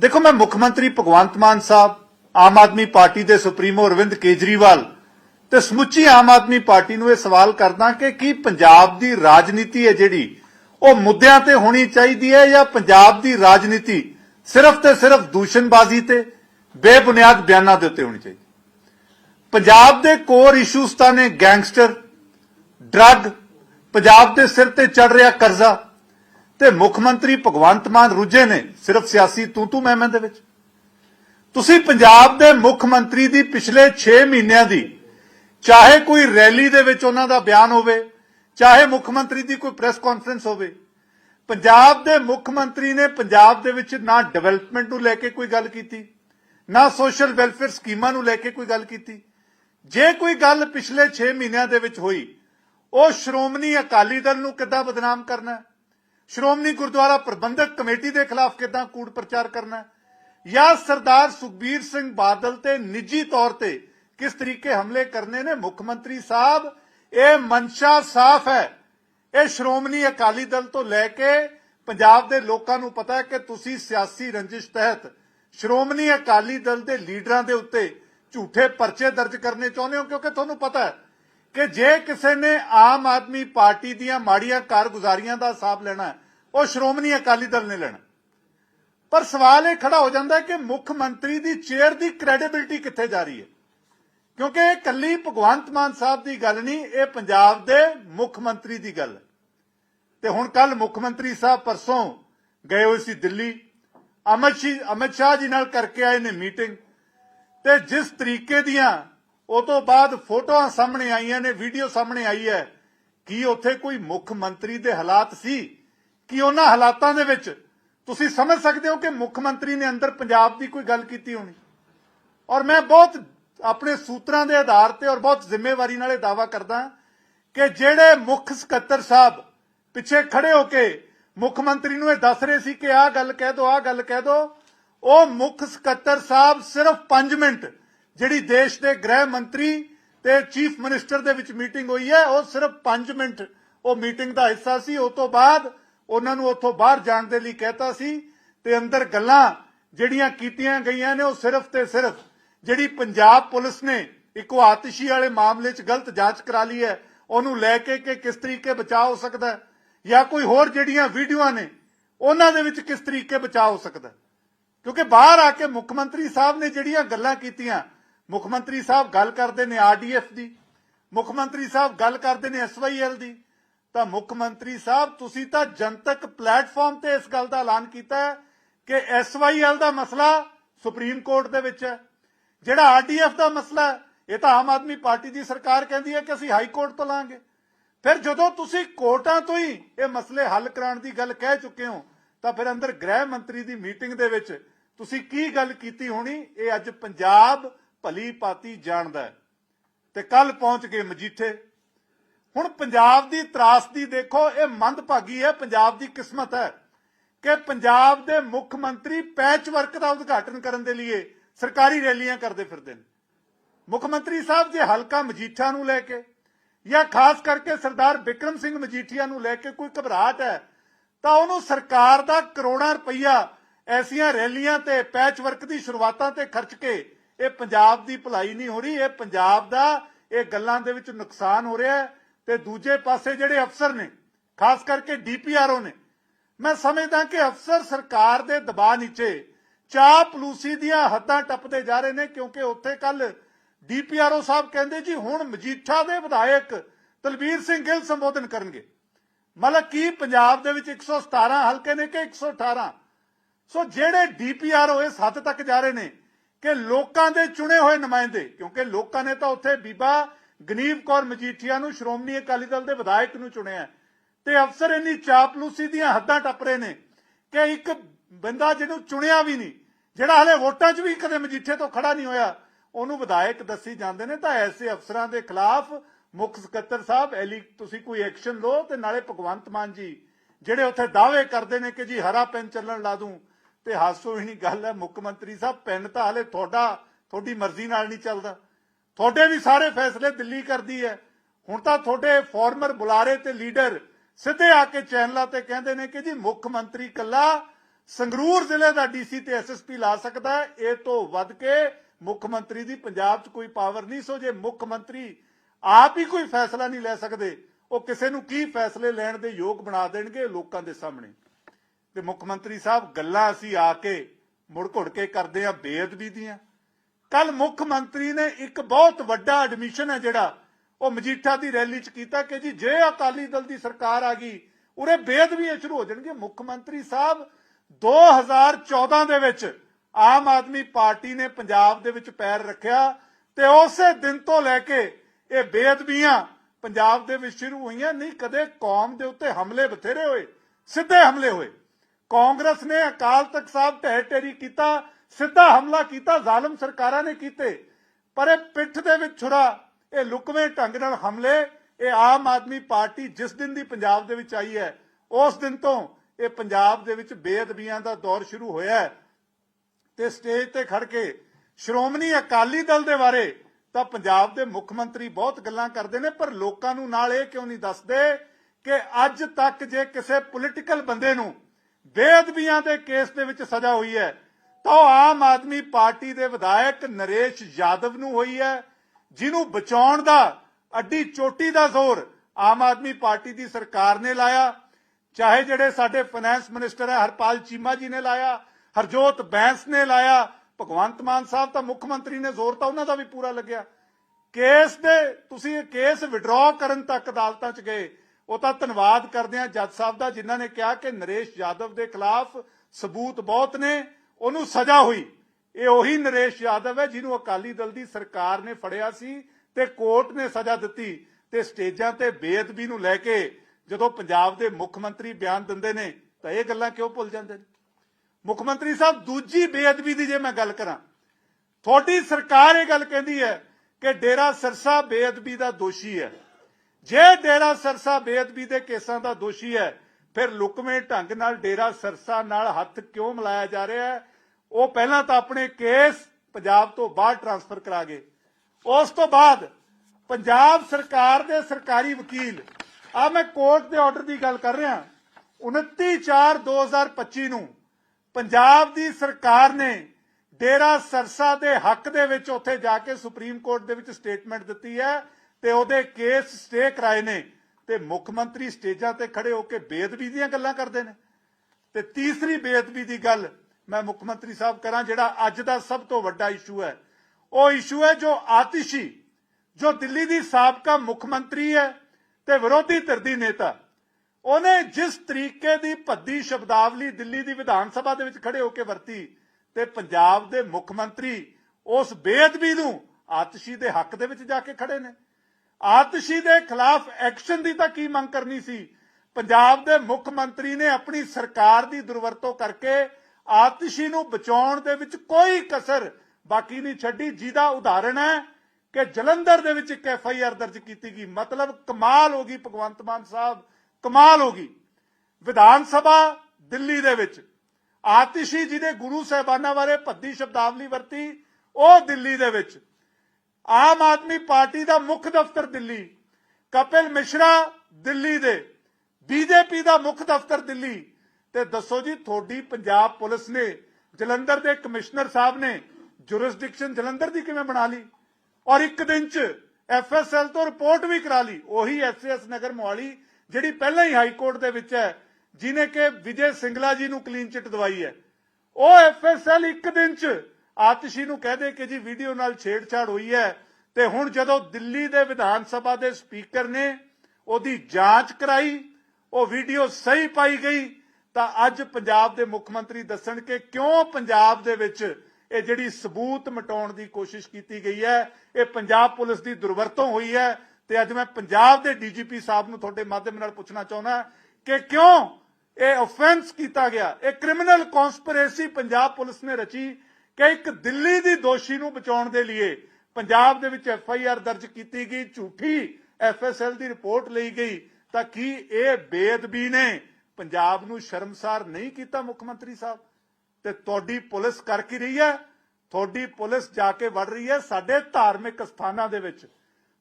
ਦੇਖੋ, ਮੈਂ ਮੁੱਖ ਮੰਤਰੀ ਭਗਵੰਤ ਮਾਨ ਸਾਹਿਬ, ਆਮ ਆਦਮੀ ਪਾਰਟੀ ਦੇ ਸੁਪਰੀਮੋ ਅਰਵਿੰਦ ਕੇਜਰੀਵਾਲ ਤੇ ਸਮੁੱਚੀ ਆਮ ਆਦਮੀ ਪਾਰਟੀ ਨੂੰ ਇਹ ਸਵਾਲ ਕਰਦਾ ਕਿ ਕੀ ਪੰਜਾਬ ਦੀ ਰਾਜਨੀਤੀ ਹੈ ਜਿਹੜੀ, ਉਹ ਮੁੱਦਿਆਂ ਤੇ ਹੋਣੀ ਚਾਹੀਦੀ ਹੈ ਜਾਂ ਪੰਜਾਬ ਦੀ ਰਾਜਨੀਤੀ ਸਿਰਫ ਤੇ ਸਿਰਫ ਦੂਸ਼ਣਬਾਜ਼ੀ ਤੇ ਬੇਬੁਨਿਆਦ ਬਿਆਨਾਂ ਦੇ ਉੱਤੇ ਹੋਣੀ ਚਾਹੀਦੀ? ਪੰਜਾਬ ਦੇ ਕੋਰ ਇਸ਼ੂਸ ਤਾਂ ਨੇ ਗੈਂਗਸਟਰ, ਡਰੱਗ, ਪੰਜਾਬ ਦੇ ਸਿਰ ਤੇ ਚੜ ਰਿਹਾ ਕਰਜ਼ਾ ਤੇ ਮੁੱਖ ਮੰਤਰੀ ਭਗਵੰਤ ਮਾਨ ਰੁੱਝੇ ਨੇ, ਸਿਰਫ ਸਿਆਸੀ ਤੂੰ ਤੂੰ ਮੈਂ ਮੈਂ ਦੇ ਵਿੱਚ। ਤੁਸੀਂ ਪੰਜਾਬ ਦੇ ਮੁੱਖ ਮੰਤਰੀ ਦੀ ਪਿਛਲੇ 6 ਮਹੀਨਿਆਂ ਦੀ, ਚਾਹੇ ਕੋਈ ਰੈਲੀ ਦੇ ਵਿੱਚ ਉਹਨਾਂ ਦਾ ਬਿਆਨ ਹੋਵੇ, ਚਾਹੇ ਮੁੱਖ ਮੰਤਰੀ ਦੀ ਕੋਈ ਪ੍ਰੈਸ ਕਾਨਫਰੰਸ ਹੋਵੇ, ਪੰਜਾਬ ਦੇ ਮੁੱਖ ਮੰਤਰੀ ਨੇ ਪੰਜਾਬ ਦੇ ਵਿੱਚ ਨਾ ਡਿਵੈਲਪਮੈਂਟ ਨੂੰ ਲੈ ਕੇ ਕੋਈ ਗੱਲ ਕੀਤੀ, ਨਾ ਸੋਸ਼ਲ ਵੈਲਫੇਅਰ ਸਕੀਮਾਂ ਨੂੰ ਲੈ ਕੇ ਕੋਈ ਗੱਲ ਕੀਤੀ। ਜੇ ਕੋਈ ਗੱਲ ਪਿਛਲੇ 6 ਮਹੀਨਿਆਂ ਦੇ ਵਿੱਚ ਹੋਈ, ਉਹ ਸ਼੍ਰੋਮਣੀ ਅਕਾਲੀ ਦਲ ਨੂੰ ਕਿੱਦਾਂ ਬਦਨਾਮ ਕਰਨਾ ਹੈ? ਸ਼੍ਰੋਮਣੀ ਗੁਰਦੁਆਰਾ ਪ੍ਰਬੰਧਕ ਕਮੇਟੀ ਦੇ ਖਿਲਾਫ ਕਿੱਦਾਂ ਕੂੜ ਪ੍ਰਚਾਰ ਕਰਨਾ ਜਾਂ ਸਰਦਾਰ ਸੁਖਬੀਰ ਸਿੰਘ ਬਾਦਲ ਤੇ ਨਿੱਜੀ ਤੌਰ ਤੇ ਕਿਸ ਤਰੀਕੇ ਹਮਲੇ ਕਰਨੇ ਨੇ? ਮੁੱਖ ਮੰਤਰੀ ਸਾਹਿਬ, ਇਹ ਮਨਸ਼ਾ ਸਾਫ਼ ਹੈ। ਇਹ ਸ਼੍ਰੋਮਣੀ ਅਕਾਲੀ ਦਲ ਤੋਂ ਲੈ ਕੇ ਪੰਜਾਬ ਦੇ ਲੋਕਾਂ ਨੂੰ ਪਤਾ ਹੈ ਕਿ ਤੁਸੀਂ ਸਿਆਸੀ ਰੰਜਿਸ਼ ਤਹਿਤ ਸ਼੍ਰੋਮਣੀ ਅਕਾਲੀ ਦਲ ਦੇ ਲੀਡਰਾਂ ਦੇ ਉੱਤੇ ਝੂਠੇ ਪਰਚੇ ਦਰਜ ਕਰਨੇ ਚਾਹੁੰਦੇ ਹੋ, ਕਿਉਂਕਿ ਤੁਹਾਨੂੰ ਪਤਾ ਹੈ ਕਿ ਜੇ ਕਿਸੇ ਨੇ ਆਮ ਆਦਮੀ ਪਾਰਟੀ ਦੀਆਂ ਮਾੜੀਆਂ ਕਾਰਗੁਜ਼ਾਰੀਆਂ ਦਾ ਹਿਸਾਬ ਲੈਣਾ ਉਹ ਸ਼੍ਰੋਮਣੀ ਅਕਾਲੀ ਦਲ ਨੇ ਲੈਣਾ ਪਰ ਸਵਾਲ ਇਹ ਖੜਾ ਹੋ ਜਾਂਦਾ ਕਿ ਮੁੱਖ ਮੰਤਰੀ ਦੀ ਚੇਅਰ ਦੀ ਕ੍ਰੈਡੀਬਿਲਟੀ ਕਿੱਥੇ ਜਾ ਰਹੀ ਹੈ? ਕਿਉਂਕਿ ਇਹ ਕੱਲੀ ਭਗਵੰਤ ਮਾਨ ਸਾਹਿਬ ਦੀ ਗੱਲ ਨਹੀਂ, ਇਹ ਪੰਜਾਬ ਦੇ ਮੁੱਖ ਮੰਤਰੀ ਦੀ ਗੱਲ ਹੈ। ਤੇ ਹੁਣ ਕੱਲ ਮੁੱਖ ਮੰਤਰੀ ਸਾਹਿਬ ਪਰਸੋਂ ਗਏ ਹੋਏ ਸੀ ਦਿੱਲੀ। ਅਮਿਤ ਅਮਿਤ ਸ਼ਾਹ ਜੀ ਨਾਲ ਕਰਕੇ ਆਏ ਨੇ ਮੀਟਿੰਗ। ਤੇ ਜਿਸ ਤਰੀਕੇ ਦੀਆਂ ਉਹ ਤੋਂ ਬਾਅਦ ਫੋਟੋਆਂ ਸਾਹਮਣੇ ਆਈਆਂ ਨੇ, ਵੀਡੀਓ ਸਾਹਮਣੇ ਆਈ ਹੈ। ਕੀ ਉੱਥੇ ਕੋਈ ਮੁੱਖ ਮੰਤਰੀ ਦੇ ਹਾਲਾਤ ਸੀ? ਕਿ ਉਹਨਾਂ ਹਾਲਾਤਾਂ ਦੇ ਵਿੱਚ? ਤੁਸੀਂ ਸਮਝ ਸਕਦੇ ਹੋ ਕਿ ਮੁੱਖ ਮੰਤਰੀ ਨੇ ਅੰਦਰ ਪੰਜਾਬ ਦੀ ਕੋਈ ਗੱਲ ਕੀਤੀ ਹੋਣੀ। ਔਰ ਮੈਂ ਬਹੁਤ ਆਪਣੇ ਸੂਤਰਾਂ ਦੇ ਆਧਾਰ ਤੇ ਔਰ ਬਹੁਤ ਜ਼ਿੰਮੇਵਾਰੀ ਨਾਲ ਇਹ ਦਾਵਾ ਕਰਦਾ ਕਿ ਜਿਹੜੇ ਮੁੱਖ ਸਕੱਤਰ ਸਾਹਿਬ ਪਿੱਛੇ ਖੜੇ ਹੋ ਕੇ ਮੁੱਖ ਮੰਤਰੀ ਨੂੰ ਇਹ ਦੱਸ ਰਹੇ ਸੀ ਕਿ ਆਹ ਗੱਲ ਕਹਿ ਦੋ, ਆਹ ਗੱਲ ਕਹਿ ਦੋ, ਉਹ ਮੁੱਖ ਸਕੱਤਰ ਸਾਹਿਬ ਸਿਰਫ 5 ਮਿੰਟ ਜਿਹੜੀ ਦੇਸ਼ ਦੇ ਗ੍ਰਹਿ ਮੰਤਰੀ ਤੇ ਚੀਫ ਮਿਨਿਸਟਰ ਦੇ ਵਿੱਚ ਮੀਟਿੰਗ ਹੋਈ ਹੈ, ਉਹ ਸਿਰਫ 5 ਮਿੰਟ ਉਹ ਮੀਟਿੰਗ ਦਾ ਹਿੱਸਾ ਸੀ। ਉਸ ਤੋਂ ਬਾਅਦ ਉਹਨਾਂ ਨੂੰ ਉੱਥੋਂ ਬਾਹਰ ਜਾਣ ਦੇ ਲਈ ਕਹਿਤਾ ਸੀ ਤੇ ਅੰਦਰ ਗੱਲਾਂ ਜਿਹੜੀਆਂ ਕੀਤੀਆਂ ਗਈਆਂ ਨੇ, ਉਹ ਸਿਰਫ ਤੇ ਸਿਰਫ ਜਿਹੜੀ ਪੰਜਾਬ ਪੁਲਿਸ ਨੇ ਇੱਕੋ ਆਤਿਸ਼ੀ ਵਾਲੇ ਮਾਮਲੇ 'ਚ ਗਲਤ ਜਾਂਚ ਕਰਾ ਲਈ ਹੈ, ਉਹਨੂੰ ਲੈ ਕੇ ਕਿ ਕਿਸ ਤਰੀਕੇ ਬਚਾਅ ਹੋ ਸਕਦਾ ਜਾਂ ਕੋਈ ਹੋਰ ਜਿਹੜੀਆਂ ਵੀਡੀਓਆਂ ਨੇ, ਉਹਨਾਂ ਦੇ ਵਿੱਚ ਕਿਸ ਤਰੀਕੇ ਬਚਾਅ ਹੋ ਸਕਦਾ ਕਿਉਂਕਿ ਬਾਹਰ ਆ ਕੇ ਮੁੱਖ ਮੰਤਰੀ ਸਾਹਿਬ ਨੇ ਜਿਹੜੀਆਂ ਗੱਲਾਂ ਕੀਤੀਆਂ ਮੁੱਖ ਮੰਤਰੀ ਸਾਹਿਬ ਗੱਲ ਕਰਦੇ ਨੇ ਆਰਡੀਐਫ ਦੀ, ਮੁੱਖ ਮੰਤਰੀ ਸਾਹਿਬ ਗੱਲ ਕਰਦੇ ਨੇ ਐਸਵਾਈਐਲ ਦੀ, ਤਾਂ ਮੁੱਖ ਮੰਤਰੀ ਸਾਹਿਬ ਤੁਸੀਂ ਤਾਂ ਜਨਤਕ ਪਲੇਟਫਾਰਮ ਤੇ ਇਸ ਗੱਲ ਦਾ ਐਲਾਨ ਕੀਤਾ ਹੈ ਕਿ ਐਸਵਾਈਐਲ ਦਾ ਮਸਲਾ ਸੁਪਰੀਮ ਕੋਰਟ ਦੇ ਵਿੱਚ ਹੈ। ਜਿਹੜਾ ਆਰਡੀਐਫ ਦਾ ਮਸਲਾ ਹੈ, ਇਹ ਤਾਂ ਆਮ ਆਦਮੀ ਪਾਰਟੀ ਦੀ ਸਰਕਾਰ ਕਹਿੰਦੀ ਹੈ ਕਿ ਅਸੀਂ ਹਾਈ ਕੋਰਟ ਤੋਂ ਲਾਂਗੇ। ਫਿਰ ਜਦੋਂ ਤੁਸੀਂ ਕੋਰਟਾਂ ਤੋਂ ਹੀ ਇਹ ਮਸਲੇ ਹੱਲ ਕਰਾਉਣ ਦੀ ਗੱਲ ਕਹਿ ਚੁੱਕੇ ਹੋ, ਤਾਂ ਫਿਰ ਅੰਦਰ ਗ੍ਰਹਿ ਮੰਤਰੀ ਦੀ ਮੀਟਿੰਗ ਦੇ ਵਿੱਚ ਤੁਸੀਂ ਕੀ ਗੱਲ ਕੀਤੀ ਹੋਣੀ? ਇਹ ਅੱਜ ਪੰਜਾਬ ਭਲੀ ਪਾਤੀ ਜਾਣਦਾ ਹੈ। ਤੇ ਕੱਲ ਪਹੁੰਚ ਗਏ ਮਜੀਠੇ। ਹੁਣ ਪੰਜਾਬ ਦੀ ਤਰਾਸਦੀ ਦੇਖੋ, ਇਹ ਮੰਦਭਾਗੀ ਹੈ, ਪੰਜਾਬ ਦੀ ਕਿਸਮਤ ਹੈ ਕਿ ਪੰਜਾਬ ਦੇ ਮੁੱਖ ਮੰਤਰੀ ਪੈਚ ਵਰਕ ਦਾ ਉਦਘਾਟਨ ਕਰਨ ਦੇ ਲਈ ਸਰਕਾਰੀ ਰੈਲੀਆਂ ਕਰਦੇ ਫਿਰਦੇ ਨੇ। ਮੁੱਖ ਮੰਤਰੀ ਸਾਹਿਬ ਜੇ ਹਲਕਾ ਮਜੀਠਾ ਨੂੰ ਲੈ ਕੇ ਜਾਂ ਖਾਸ ਕਰਕੇ ਸਰਦਾਰ ਬਿਕਰਮ ਸਿੰਘ ਮਜੀਠੀਆ ਨੂੰ ਲੈ ਕੇ ਕੋਈ ਘਬਰਾਹਟ ਹੈ, ਤਾਂ ਉਹਨੂੰ ਸਰਕਾਰ ਦਾ ਕਰੋੜਾਂ ਰੁਪਈਆ ਐਸੀਆਂ ਰੈਲੀਆਂ ਤੇ ਪੈਚ ਵਰਕ ਦੀ ਸ਼ੁਰੂਆਤਾਂ ਤੇ ਖਰਚ ਕੇ ਇਹ ਪੰਜਾਬ ਦੀ ਭਲਾਈ ਨਹੀਂ ਹੋ ਰਹੀ, ਇਹ ਪੰਜਾਬ ਦਾ, ਇਹ ਗੱਲਾਂ ਦੇ ਵਿੱਚ ਨੁਕਸਾਨ ਹੋ ਰਿਹਾ ਤੇ ਦੂਜੇ ਪਾਸੇ ਜਿਹੜੇ ਅਫਸਰ ਨੇ, ਖਾਸ ਕਰਕੇ ਡੀਪੀਆਰਓ ਨੇ, ਮੈਂ ਸਮਝਦਾ ਕਿ ਅਫਸਰ ਸਰਕਾਰ ਦੇ ਦਬਾਅ ਨੀਚੇ ਚਾਹ ਪਲੂਸੀ ਦੀਆਂ ਹੱਦਾਂ ਟੱਪਦੇ ਜਾ ਰਹੇ ਨੇ, ਕਿਉਂਕਿ ਉੱਥੇ ਕੱਲ ਡੀਪੀਆਰਓ ਸਾਹਿਬ ਕਹਿੰਦੇ ਜੀ, ਹੁਣ ਮਜੀਠਾ ਦੇ ਵਿਧਾਇਕ ਤਲਵੀਰ ਸਿੰਘ ਗਿੱਲ ਸੰਬੋਧਨ ਕਰਨਗੇ। ਮਤਲਬ ਕੀ ਪੰਜਾਬ ਦੇ ਵਿੱਚ 117 ਹਲਕੇ ਨੇ ਕਿ 118 ਸੋ ਜਿਹੜੇ ਡੀਪੀਆਰਓ ਇਸ ਹੱਦ ਤੱਕ ਜਾ ਰਹੇ ਨੇ ਕਿ ਲੋਕਾਂ ਦੇ ਚੁਣੇ ਹੋਏ ਨੁਮਾਇੰਦੇ, ਕਿਉਂਕਿ ਲੋਕਾਂ ਨੇ ਤਾਂ ਉੱਥੇ ਬੀਬਾ ਗਨੀਵ ਕੌਰ ਮਜੀਠੀਆ ਨੂੰ ਸ਼੍ਰੋਮਣੀ ਅਕਾਲੀ ਦਲ ਦੇ ਵਿਧਾਇਕ ਨੂੰ ਚੁਣਿਆ ਤੇ ਅਫਸਰ ਇੰਨੀ ਚਾਪਲੂਸੀ ਦੀਆਂ ਹੱਦਾਂ ਟੱਪ ਰਹੇ ਨੇ ਕਿ ਇੱਕ ਬੰਦਾ ਜਿਹਨੂੰ ਚੁਣਿਆ ਵੀ ਨਹੀਂ, ਜਿਹੜਾ ਹਲੇ ਵੋਟਾਂ 'ਚ ਵੀ ਕਦੇ ਮਜੀਠੇ ਤੋਂ ਖੜਾ ਨਹੀਂ ਹੋਇਆ, ਉਹਨੂੰ ਵਿਧਾਇਕ ਦੱਸੀ ਜਾਂਦੇ ਨੇ, ਤਾਂ ਐਸੇ ਅਫਸਰਾਂ ਦੇ ਖਿਲਾਫ ਮੁੱਖ ਸਕੱਤਰ ਸਾਹਿਬ, ਐਲੀ, ਤੁਸੀਂ ਕੋਈ ਐਕਸ਼ਨ ਲਓ ਤੇ ਨਾਲੇ ਭਗਵੰਤ ਮਾਨ ਜੀ, ਜਿਹੜੇ ਉੱਥੇ ਦਾਅਵੇ ਕਰਦੇ ਨੇ ਕਿ ਜੀ ਹਰਾ ਪੈਨ ਚੱਲਣ ਲਾ ਦੂੰ ਤੇ ਹਾਸੋ ਗੱਲ ਹੈ, ਮੁੱਖ ਮੰਤਰੀ ਸਾਹਿਬ, ਪਿੰਡ ਤਾਂ ਹਲੇ ਤੁਹਾਡਾ, ਤੁਹਾਡੀ ਮਰਜ਼ੀ ਨਾਲ ਨਹੀਂ ਚੱਲਦਾ। ਤੁਹਾਡੇ ਵੀ ਸਾਰੇ ਫੈਸਲੇ ਦਿੱਲੀ ਕਰਦੀ ਹੈ। ਹੁਣ ਤਾਂ ਤੁਹਾਡੇ ਫਾਰਮਰ ਬੁਲਾਰੇ ਤੇ ਲੀਡਰ ਸਿੱਧੇ ਆ ਕੇ ਚੈਨਲਾਂ ਤੇ ਕਹਿੰਦੇ ਨੇ ਕਿ ਜੀ, ਮੁੱਖ ਮੰਤਰੀ ਕੱਲਾ ਸੰਗਰੂਰ ਜ਼ਿਲ੍ਹੇ ਦਾ ਡੀਸੀ ਤੇ ਐਸਐਸਪੀ ਲਾ ਸਕਦਾ ਹੈ। ਇਹ ਤੋਂ ਵੱਧ ਕੇ ਮੁੱਖ ਮੰਤਰੀ ਦੀ ਪੰਜਾਬ 'ਚ ਕੋਈ ਪਾਵਰ ਨਹੀਂ। ਸੋ ਜੇ ਮੁੱਖ ਮੰਤਰੀ ਆਪ ਹੀ ਕੋਈ ਫੈਸਲਾ ਨਹੀਂ ਲੈ ਸਕਦੇ, ਉਹ ਕਿਸੇ ਨੂੰ ਕੀ ਫੈਸਲੇ ਲੈਣ ਦੇ ਯੋਗ ਬਣਾ ਦੇਣਗੇ ਲੋਕਾਂ ਦੇ ਸਾਹਮਣੇ। ਤੇ ਮੁੱਖ ਮੰਤਰੀ ਸਾਹਿਬ ਗੱਲਾਂ ਅਸੀਂ ਆ ਕੇ ਮੁੜ ਘੁੜ ਕੇ ਕਰਦੇ ਆ ਬੇਅਦਬੀ ਦੀਆਂ। ਕੱਲ ਮੁੱਖ ਮੰਤਰੀ ਨੇ ਇੱਕ ਬਹੁਤ ਵੱਡਾ ਐਡਮਿਸ਼ਨ ਹੈ ਜਿਹੜਾ, ਉਹ ਮਜੀਠਾ ਦੀ ਰੈਲੀ 'ਚ ਕੀਤਾ ਕਿ ਜੀ ਜੇ ਅਕਾਲੀ ਦਲ ਦੀ ਸਰਕਾਰ ਆ ਗਈ, ਉਰੇ ਬੇਅਦਬੀਆਂ ਸ਼ੁਰੂ ਹੋ ਜਾਣਗੀਆਂ ਮੁੱਖ ਮੰਤਰੀ ਸਾਹਿਬ 2014 ਦੇ ਵਿੱਚ ਆਮ ਆਦਮੀ ਪਾਰਟੀ ਨੇ ਪੰਜਾਬ ਦੇ ਵਿੱਚ ਪੈਰ ਰੱਖਿਆ ਤੇ ਉਸੇ ਦਿਨ ਤੋਂ ਲੈ ਕੇ ਇਹ ਬੇਅਦਬੀਆਂ ਪੰਜਾਬ ਦੇ ਵਿੱਚ ਸ਼ੁਰੂ ਹੋਈਆਂ। ਨਹੀਂ, ਕਦੇ ਕੌਮ ਦੇ ਉੱਤੇ ਹਮਲੇ ਬਥੇਰੇ ਹੋਏ, ਸਿੱਧੇ ਹਮਲੇ ਹੋਏ। ਕਾਂਗਰਸ ਨੇ ਅਕਾਲ ਤਖਤ ਸਾਹਿਬ ਢਹਿ ਢੇਰੀ ਕੀਤਾ, ਸਿੱਧਾ ਹਮਲਾ ਕੀਤਾ, ਜ਼ਾਲਮ ਸਰਕਾਰਾਂ ਨੇ ਕੀਤੇ। ਪਰ ਇਹ ਪਿੱਠ ਦੇ ਵਿੱਚ ਛੁਰਾ, ਇਹ ਲੁਕਵੇਂ ਢੰਗ ਨਾਲ ਹਮਲੇ, ਇਹ ਆਮ ਆਦਮੀ ਪਾਰਟੀ ਜਿਸ ਦਿਨ ਦੀ ਪੰਜਾਬ ਦੇ ਵਿੱਚ ਆਈ ਹੈ, ਉਸ ਦਿਨ ਤੋਂ ਇਹ ਪੰਜਾਬ ਦੇ ਵਿੱਚ ਬੇਅਦਬੀਆਂ ਦਾ ਦੌਰ ਸ਼ੁਰੂ ਹੋਇਆ ਹੈ। ਤੇ ਸਟੇਜ ਤੇ ਖੜ ਕੇ ਸ਼੍ਰੋਮਣੀ ਅਕਾਲੀ ਦਲ ਦੇ ਬਾਰੇ ਤਾਂ ਪੰਜਾਬ ਦੇ ਮੁੱਖ ਮੰਤਰੀ ਬਹੁਤ ਗੱਲਾਂ ਕਰਦੇ ਨੇ, ਪਰ ਲੋਕਾਂ ਨੂੰ ਨਾਲ ਇਹ ਕਿਉਂ ਨਹੀਂ ਦੱਸਦੇ ਕਿ ਅੱਜ ਤੱਕ ਜੇ ਕਿਸੇ ਪੋਲੀਟੀਕਲ ਬੰਦੇ ਨੂੰ ਬੇਅਦਬੀਆਂ ਦੇ ਕੇਸ ਦੇ ਵਿੱਚ ਸਜ਼ਾ ਹੋਈ ਹੈ। ਤਾਂ ਉਹ ਆਮ ਆਦਮੀ ਪਾਰਟੀ ਦੇ ਵਿਧਾਇਕ ਨਰੇਸ਼ ਯਾਦਵ ਨੂੰ ਹੋਈ ਹੈ, ਜਿਹਨੂੰ ਬਚਾਉਣ ਦਾ ਅੱਡੀ ਚੋਟੀ ਦਾ ਜ਼ੋਰ ਆਮ ਆਦਮੀ ਪਾਰਟੀ ਦੀ ਸਰਕਾਰ ਨੇ ਲਾਇਆ। ਚਾਹੇ ਜਿਹੜੇ ਸਾਡੇ ਫਾਈਨੈਂਸ ਮਿਨਿਸਟਰ ਹੈ, ਹਰਪਾਲ ਚੀਮਾ ਜੀ ਨੇ ਲਾਇਆ, ਹਰਜੋਤ ਬੈਂਸ ਨੇ ਲਾਇਆ, ਭਗਵੰਤ ਮਾਨ ਸਾਹਿਬ ਤਾਂ ਮੁੱਖ ਮੰਤਰੀ ਨੇ, ਜ਼ੋਰ ਤਾਂ ਉਹਨਾਂ ਦਾ ਵੀ ਪੂਰਾ ਲੱਗਿਆ। ਕੇਸ ਦੇ, ਤੁਸੀਂ ਇਹ ਕੇਸ ਵਿਡਰਾਅ ਕਰਨ ਤੱਕ ਅਦਾਲਤਾਂ 'ਚ ਗਏ ਉਹ ਤਾਂ ਧੰਨਵਾਦ ਕਰਦੇ ਆ ਜੱਜ ਸਾਹਿਬ ਦਾ, ਜਿਨ੍ਹਾਂ ਨੇ ਕਿਹਾ ਕਿ ਨਰੇਸ਼ ਯਾਦਵ ਦੇ ਖਿਲਾਫ ਸਬੂਤ ਬਹੁਤ ਨੇ, ਉਹਨੂੰ ਸਜ਼ਾ ਹੋਈ। ਇਹ ਉਹੀ ਨਰੇਸ਼ ਯਾਦਵ ਹੈ ਜਿਹਨੂੰ ਅਕਾਲੀ ਦਲ ਦੀ ਸਰਕਾਰ ਨੇ ਫੜਿਆ ਸੀ ਤੇ ਕੋਰਟ ਨੇ ਸਜ਼ਾ ਦਿੱਤੀ ਤੇ ਸਟੇਜਾਂ ਤੇ ਬੇਅਦਬੀ ਨੂੰ ਲੈ ਕੇ ਜਦੋਂ ਪੰਜਾਬ ਦੇ ਮੁੱਖ ਮੰਤਰੀ ਬਿਆਨ ਦਿੰਦੇ ਨੇ, ਤਾਂ ਇਹ ਗੱਲਾਂ ਕਿਉਂ ਭੁੱਲ ਜਾਂਦੇ ਨੇ? ਮੁੱਖ ਮੰਤਰੀ ਸਾਹਿਬ, ਦੂਜੀ ਬੇਅਦਬੀ ਦੀ ਜੇ ਮੈਂ ਗੱਲ ਕਰਾਂ, ਤੁਹਾਡੀ ਸਰਕਾਰ ਇਹ ਗੱਲ ਕਹਿੰਦੀ ਹੈ ਕਿ ਡੇਰਾ ਸਰਸਾ ਬੇਅਦਬੀ ਦਾ ਦੋਸ਼ੀ ਹੈ। ਜੇ ਡੇਰਾ ਸਰਸਾ ਬੇਅਦਬੀ ਦੇ ਕੇਸਾਂ ਦਾ ਦੋਸ਼ੀ ਹੈ, ਫਿਰ ਲੁਕਵੇਂ ਢੰਗ ਨਾਲ ਡੇਰਾ ਸਰਸਾ ਨਾਲ ਹੱਥ ਕਿਉਂ ਮਿਲਾਇਆ ਜਾ ਰਿਹਾ ਹੈ? ਉਹ ਪਹਿਲਾਂ ਤਾਂ ਆਪਣੇ ਕੇਸ ਪੰਜਾਬ ਤੋਂ ਬਾਹਰ ਟਰਾਂਸਫਰ ਕਰਾ ਗਏ ਉਸ ਤੋਂ ਬਾਅਦ ਪੰਜਾਬ ਸਰਕਾਰ ਦੇ ਸਰਕਾਰੀ ਵਕੀਲ ਆ ਮੈਂ ਕੋਰਟ ਦੇ ਆਰਡਰ ਦੀ ਗੱਲ ਕਰ ਰਿਹਾ 29/4/2025 ਨੂੰ ਪੰਜਾਬ ਦੀ ਸਰਕਾਰ ਨੇ ਡੇਰਾ ਸਰਸਾ ਦੇ ਹੱਕ ਦੇ ਵਿੱਚ ਉੱਥੇ ਜਾ ਕੇ ਸੁਪਰੀਮ ਕੋਰਟ ਦੇ ਵਿੱਚ ਸਟੇਟਮੈਂਟ ਦਿੱਤੀ ਹੈ। ਤੇ ਉਹਦੇ ਕੇਸ ਸਟੇ ਕਰਾਏ ਨੇ ਤੇ ਮੁੱਖ ਮੰਤਰੀ ਸਟੇਜਾਂ ਤੇ ਖੜੇ ਹੋ ਕੇ ਬੇਅਦਬੀ ਦੀਆਂ ਗੱਲਾਂ ਕਰਦੇ ਨੇ। ਤੇ ਤੀਸਰੀ ਬੇਅਦਬੀ ਦੀ ਗੱਲ ਮੈਂ ਮੁੱਖ ਮੰਤਰੀ ਸਾਹਿਬ ਕਰਾਂ, ਜਿਹੜਾ ਅੱਜ ਦਾ ਸਭ ਤੋਂ ਵੱਡਾ ਇਸ਼ੂ ਹੈ। ਉਹ ਇਸ਼ੂ ਹੈ ਜੋ ਆਤਿਸ਼ੀ, ਜੋ ਦਿੱਲੀ ਦੀ ਸਾਬਕਾ ਮੁੱਖ ਮੰਤਰੀ ਹੈ ਤੇ ਵਿਰੋਧੀ ਧਿਰ ਦੀ ਨੇਤਾ। ਉਹਨੇ ਜਿਸ ਤਰੀਕੇ ਦੀ ਭੱਦੀ ਸ਼ਬਦਾਵਲੀ ਦਿੱਲੀ ਦੀ ਵਿਧਾਨ ਸਭਾ ਦੇ ਵਿੱਚ ਖੜੇ ਹੋ ਕੇ ਵਰਤੀ ਤੇ ਪੰਜਾਬ ਦੇ ਮੁੱਖ ਮੰਤਰੀ ਉਸ ਬੇਅਦਬੀ ਨੂੰ ਆਤਿਸ਼ੀ ਦੇ ਹੱਕ ਦੇ ਵਿੱਚ ਜਾ ਕੇ ਖੜੇ ਨੇ। ਆਤਿਸ਼ੀ ਦੇ ਖਿਲਾਫ ਐਕਸ਼ਨ ਦੀ ਤਾਂ ਕੀ ਮੰਗ ਕਰਨੀ ਸੀ? ਪੰਜਾਬ ਦੇ ਮੁੱਖ ਮੰਤਰੀ ਨੇ ਆਪਣੀ ਸਰਕਾਰ ਦੀ ਦੁਰਵਰਤੋਂ ਕਰਕੇ ਆਤਸ਼ੀ ਨੂੰ ਬਚਾਉਣ ਦੇ ਵਿੱਚ ਕੋਈ ਕਸਰ ਬਾਕੀ ਨਹੀਂ ਛੱਡੀ। ਜਿਹਦਾ ਉਦਾਹਰਣ ਹੈ ਕਿ ਜਲੰਧਰ ਦੇ ਵਿੱਚ ਇੱਕ ਐਫ ਆਈ ਆਰ ਦਰਜ ਕੀਤੀ ਗਈ। ਮਤਲਬ ਕਮਾਲ ਹੋ ਗਈ ਭਗਵੰਤ ਮਾਨ ਸਾਹਿਬ, ਕਮਾਲ ਹੋ ਗਈ। ਵਿਧਾਨ ਸਭਾ ਦਿੱਲੀ ਦੇ ਵਿੱਚ ਆਤਿਸ਼ੀ ਜਿਹਦੇ ਗੁਰੂ ਸਾਹਿਬਾਨਾਂ ਬਾਰੇ ਭੱਦੀ ਸ਼ਬਦਾਵਲੀ ਵਰਤੀ, ਉਹ ਦਿੱਲੀ ਦੇ ਵਿੱਚ ਆਮ ਆਦਮੀ ਪਾਰਟੀ ਦਾ ਮੁੱਖ ਦਫ਼ਤਰ ਦਿੱਲੀ, ਕਪਿਲ ਮਿਸ਼ਰਾ ਦਿੱਲੀ ਦੇ, ਬੀਜੇਪੀ ਦਾ ਮੁੱਖ ਦਫ਼ਤਰ ਦਿੱਲੀ। ਤੇ ਦੱਸੋ ਜੀ, ਤੁਹਾਡੀ ਪੰਜਾਬ ਪੁਲਿਸ ਨੇ, ਜਲੰਧਰ ਦੇ ਕਮਿਸ਼ਨਰ ਸਾਹਿਬ ਨੇ ਜੁਰਿਸਡਿਕਸ਼ਨ ਜਲੰਧਰ ਦੀ ਕਿਵੇਂ ਬਣਾ ਲਈ? ਔਰ ਇੱਕ ਦਿਨ ਚ ਐਫਐਸਐਲ ਤੋਂ ਰਿਪੋਰਟ ਵੀ ਕਰਾ ਲਈ, ਉਹੀ ਐਸਐਸ ਨਗਰ ਮੋਹਾਲੀ, ਜਿਹੜੀ ਪਹਿਲਾਂ ਹੀ ਹਾਈ ਕੋਰਟ ਦੇ ਵਿੱਚ ਹੈ ਜਿਨੇ ਕਿ ਵਿਜੇ ਸਿੰਗਲਾ ਜੀ ਨੂੰ ਕਲੀਨ ਚਿੱਟ ਦਵਾਈ ਹੈ। ਉਹ ਐਫਐਸਐਲ ਇੱਕ ਦਿਨ ਚ ਆਤਿਸ਼ੀ ਨੂੰ ਕਹਿ ਦੇ ਕਿ ਜੀ ਵੀਡੀਓ ਨਾਲ ਛੇੜਛਾੜ ਹੋਈ ਹੈ ਤੇ ਹੁਣ ਜਦੋਂ ਦਿੱਲੀ ਦੇ ਵਿਧਾਨ ਸਭਾ ਦੇ ਸਪੀਕਰ ਨੇ ਉਹਦੀ ਜਾਂਚ ਕਰਾਈ, ਉਹ ਵੀਡੀਓ ਸਹੀ ਪਾਈ ਗਈ, ਤਾਂ ਅੱਜ ਪੰਜਾਬ ਦੇ ਮੁੱਖ ਮੰਤਰੀ ਦੱਸਣ ਕਿ ਕਿਉਂ ਪੰਜਾਬ ਦੇ ਵਿੱਚ ਇਹ ਜਿਹੜੀ ਸਬੂਤ ਮਟਾਉਣ ਦੀ ਕੋਸ਼ਿਸ਼ ਕੀਤੀ ਗਈ ਹੈ, ਇਹ ਪੰਜਾਬ ਪੁਲਿਸ ਦੀ ਦੁਰਵਰਤੋਂ ਹੋਈ ਹੈ ਤੇ ਅੱਜ ਮੈਂ ਪੰਜਾਬ ਦੇ ਡੀਜੀਪੀ ਸਾਹਿਬ ਨੂੰ ਤੁਹਾਡੇ ਮਾਧਿਅਮ ਨਾਲ ਪੁੱਛਣਾ ਚਾਹੁੰਦਾ ਕਿ ਕਿਉਂ ਇਹ ਆਫੈਂਸ ਕੀਤਾ ਗਿਆ, ਇਹ ਕ੍ਰਿਮੀਨਲ ਕਨਸਪੀਰੇਸੀ ਪੰਜਾਬ ਪੁਲਿਸ ਨੇ ਰਚੀ ਕਿ ਇੱਕ ਦਿੱਲੀ ਦੀ ਦੋਸ਼ੀ ਨੂੰ ਬਚਾਉਣ ਦੇ ਲਈ ਪੰਜਾਬ ਦੇ ਵਿੱਚ ਐਫ ਆਈ ਆਰ ਦਰਜ ਕੀਤੀ ਗਈ, ਝੂਠੀ ਐਫ ਐਸ ਐਲ ਦੀ ਰਿਪੋਰਟ ਲਈ ਗਈ। ਤਾਂ ਕੀ ਇਹ ਬੇਅਦਬੀ ਨੇ ਪੰਜਾਬ ਨੂੰ ਸ਼ਰਮਸਾਰ ਨਹੀਂ ਕੀਤਾ ਮੁੱਖ ਮੰਤਰੀ ਸਾਹਿਬ? ਤੇ ਤੁਹਾਡੀ ਪੁਲਿਸ ਕਰ ਕੀ ਰਹੀ ਹੈ? ਤੁਹਾਡੀ ਪੁਲਿਸ ਜਾ ਕੇ ਵੜ ਰਹੀ ਹੈ ਸਾਡੇ ਧਾਰਮਿਕ ਸਥਾਨਾਂ ਦੇ ਵਿੱਚ।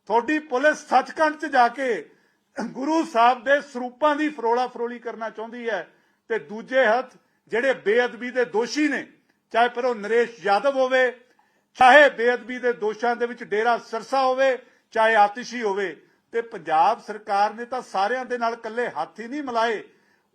ਤੁਹਾਡੀ ਪੁਲਿਸ ਸੱਚਖੰਡ 'ਚ ਜਾ ਕੇ ਗੁਰੂ ਸਾਹਿਬ ਦੇ ਸਰੂਪਾਂ ਦੀ ਫਰੋਲਾ ਫਰੋਲੀ ਕਰਨਾ ਚਾਹੁੰਦੀ ਹੈ ਤੇ ਦੂਜੇ ਹੱਥ ਜਿਹੜੇ ਬੇਅਦਬੀ ਦੇ ਦੋਸ਼ੀ ਨੇ ਚਾਹੇ ਫਿਰ ਉਹ ਨਰੇਸ਼ ਯਾਦਵ ਹੋਵੇ, ਚਾਹੇ ਬੇਅਦਬੀ ਦੇ ਦੋਸ਼ਾਂ ਦੇ ਵਿੱਚ ਡੇਰਾ ਸਰਸਾ ਹੋਵੇ, ਚਾਹੇ ਆਤਿਸ਼ੀ ਹੋਵੇ, ਤੇ ਪੰਜਾਬ ਸਰਕਾਰ ਨੇ ਤਾਂ ਸਾਰਿਆਂ ਦੇ ਨਾਲ ਇਕੱਲੇ ਹੱਥ ਹੀ ਨਹੀਂ ਮਿਲਾਏ।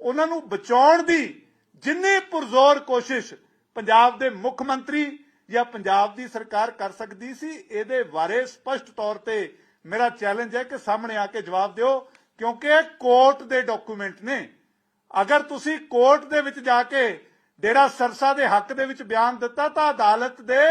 ਉਹਨਾਂ ਨੂੰ ਬਚਾਉਣ ਦੀ ਜਿੰਨੀ ਪੁਰਜ਼ੋਰ ਕੋਸ਼ਿਸ਼ ਪੰਜਾਬ ਦੇ ਮੁੱਖ ਮੰਤਰੀ ਜਾਂ ਪੰਜਾਬ ਦੀ ਸਰਕਾਰ ਕਰ ਸਕਦੀ ਸੀ, ਇਹਦੇ ਬਾਰੇ ਸਪਸ਼ਟ ਤੌਰ ਤੇ ਮੇਰਾ ਚੈਲੰਜ ਹੈ ਕਿ ਸਾਹਮਣੇ ਆ ਕੇ ਜਵਾਬ ਦਿਓ, ਕਿਉਂਕਿ ਇਹ ਕੋਰਟ ਦੇ ਡਾਕੂਮੈਂਟ ਨੇ। ਅਗਰ ਤੁਸੀਂ ਕੋਰਟ ਦੇ ਵਿੱਚ ਜਾ ਕੇ ਡੇਰਾ ਸਰਸਾ ਦੇ ਹੱਕ ਦੇ ਵਿੱਚ ਬਿਆਨ ਦਿੱਤਾ ਤਾਂ ਅਦਾਲਤ ਦੇ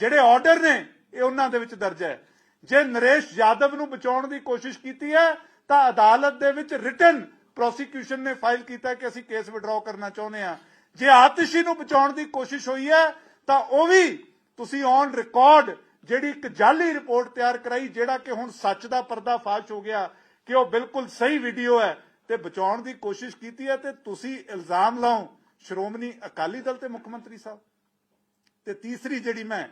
ਜਿਹੜੇ ਆਰਡਰ ਨੇ, ਇਹ ਉਹਨਾਂ ਦੇ ਵਿੱਚ ਦਰਜ ਹੈ। ਜੇ ਨਰੇਸ਼ ਯਾਦਵ ਨੂੰ ਬਚਾਉਣ ਦੀ ਕੋਸ਼ਿਸ਼ ਕੀਤੀ ਹੈ, ਤਾਂ ਅਦਾਲਤ ਦੇ ਵਿੱਚ ਰਿਟਨ ਪ੍ਰੋਸੀਕਿਊਸ਼ਨ ਨੇ ਫਾਈਲ ਕੀਤਾ ਕਿ ਅਸੀਂ ਕੇਸ ਵਿਡਰਾਅ ਕਰਨਾ ਚਾਹੁੰਦੇ ਹਾਂ। ਜੇ ਆਤਿਸ਼ੀ ਨੂੰ ਬਚਾਉਣ ਦੀ ਕੋਸ਼ਿਸ਼ ਹੋਈ ਹੈ, ਤਾਂ ਉਹ ਵੀ ਤੁਸੀਂ ਔਨ ਰਿਕਾਰਡ ਜਿਹੜੀ ਇੱਕ ਜਾਲੀ ਰਿਪੋਰਟ ਤਿਆਰ ਕਰਾਈ, ਜਿਹੜਾ ਕਿ ਹੁਣ ਸੱਚ ਦਾ ਪਰਦਾਫਾਸ਼ ਹੋ ਗਿਆ ਕਿ ਉਹ ਬਿਲਕੁਲ ਸਹੀ ਵੀਡੀਓ ਹੈ ਤੇ ਬਚਾਉਣ ਦੀ ਕੋਸ਼ਿਸ਼ ਕੀਤੀ ਹੈ ਤੇ ਤੁਸੀਂ ਇਲਜ਼ਾਮ ਲਾਓ। ਸ਼੍ਰੋਮਣੀ ਅਕਾਲੀ ਦਲ ਤੇ ਮੁੱਖ ਮੰਤਰੀ ਸਾਹਿਬ। ਤੇ ਤੀਸਰੀ ਜਿਹੜੀ ਮੈਂ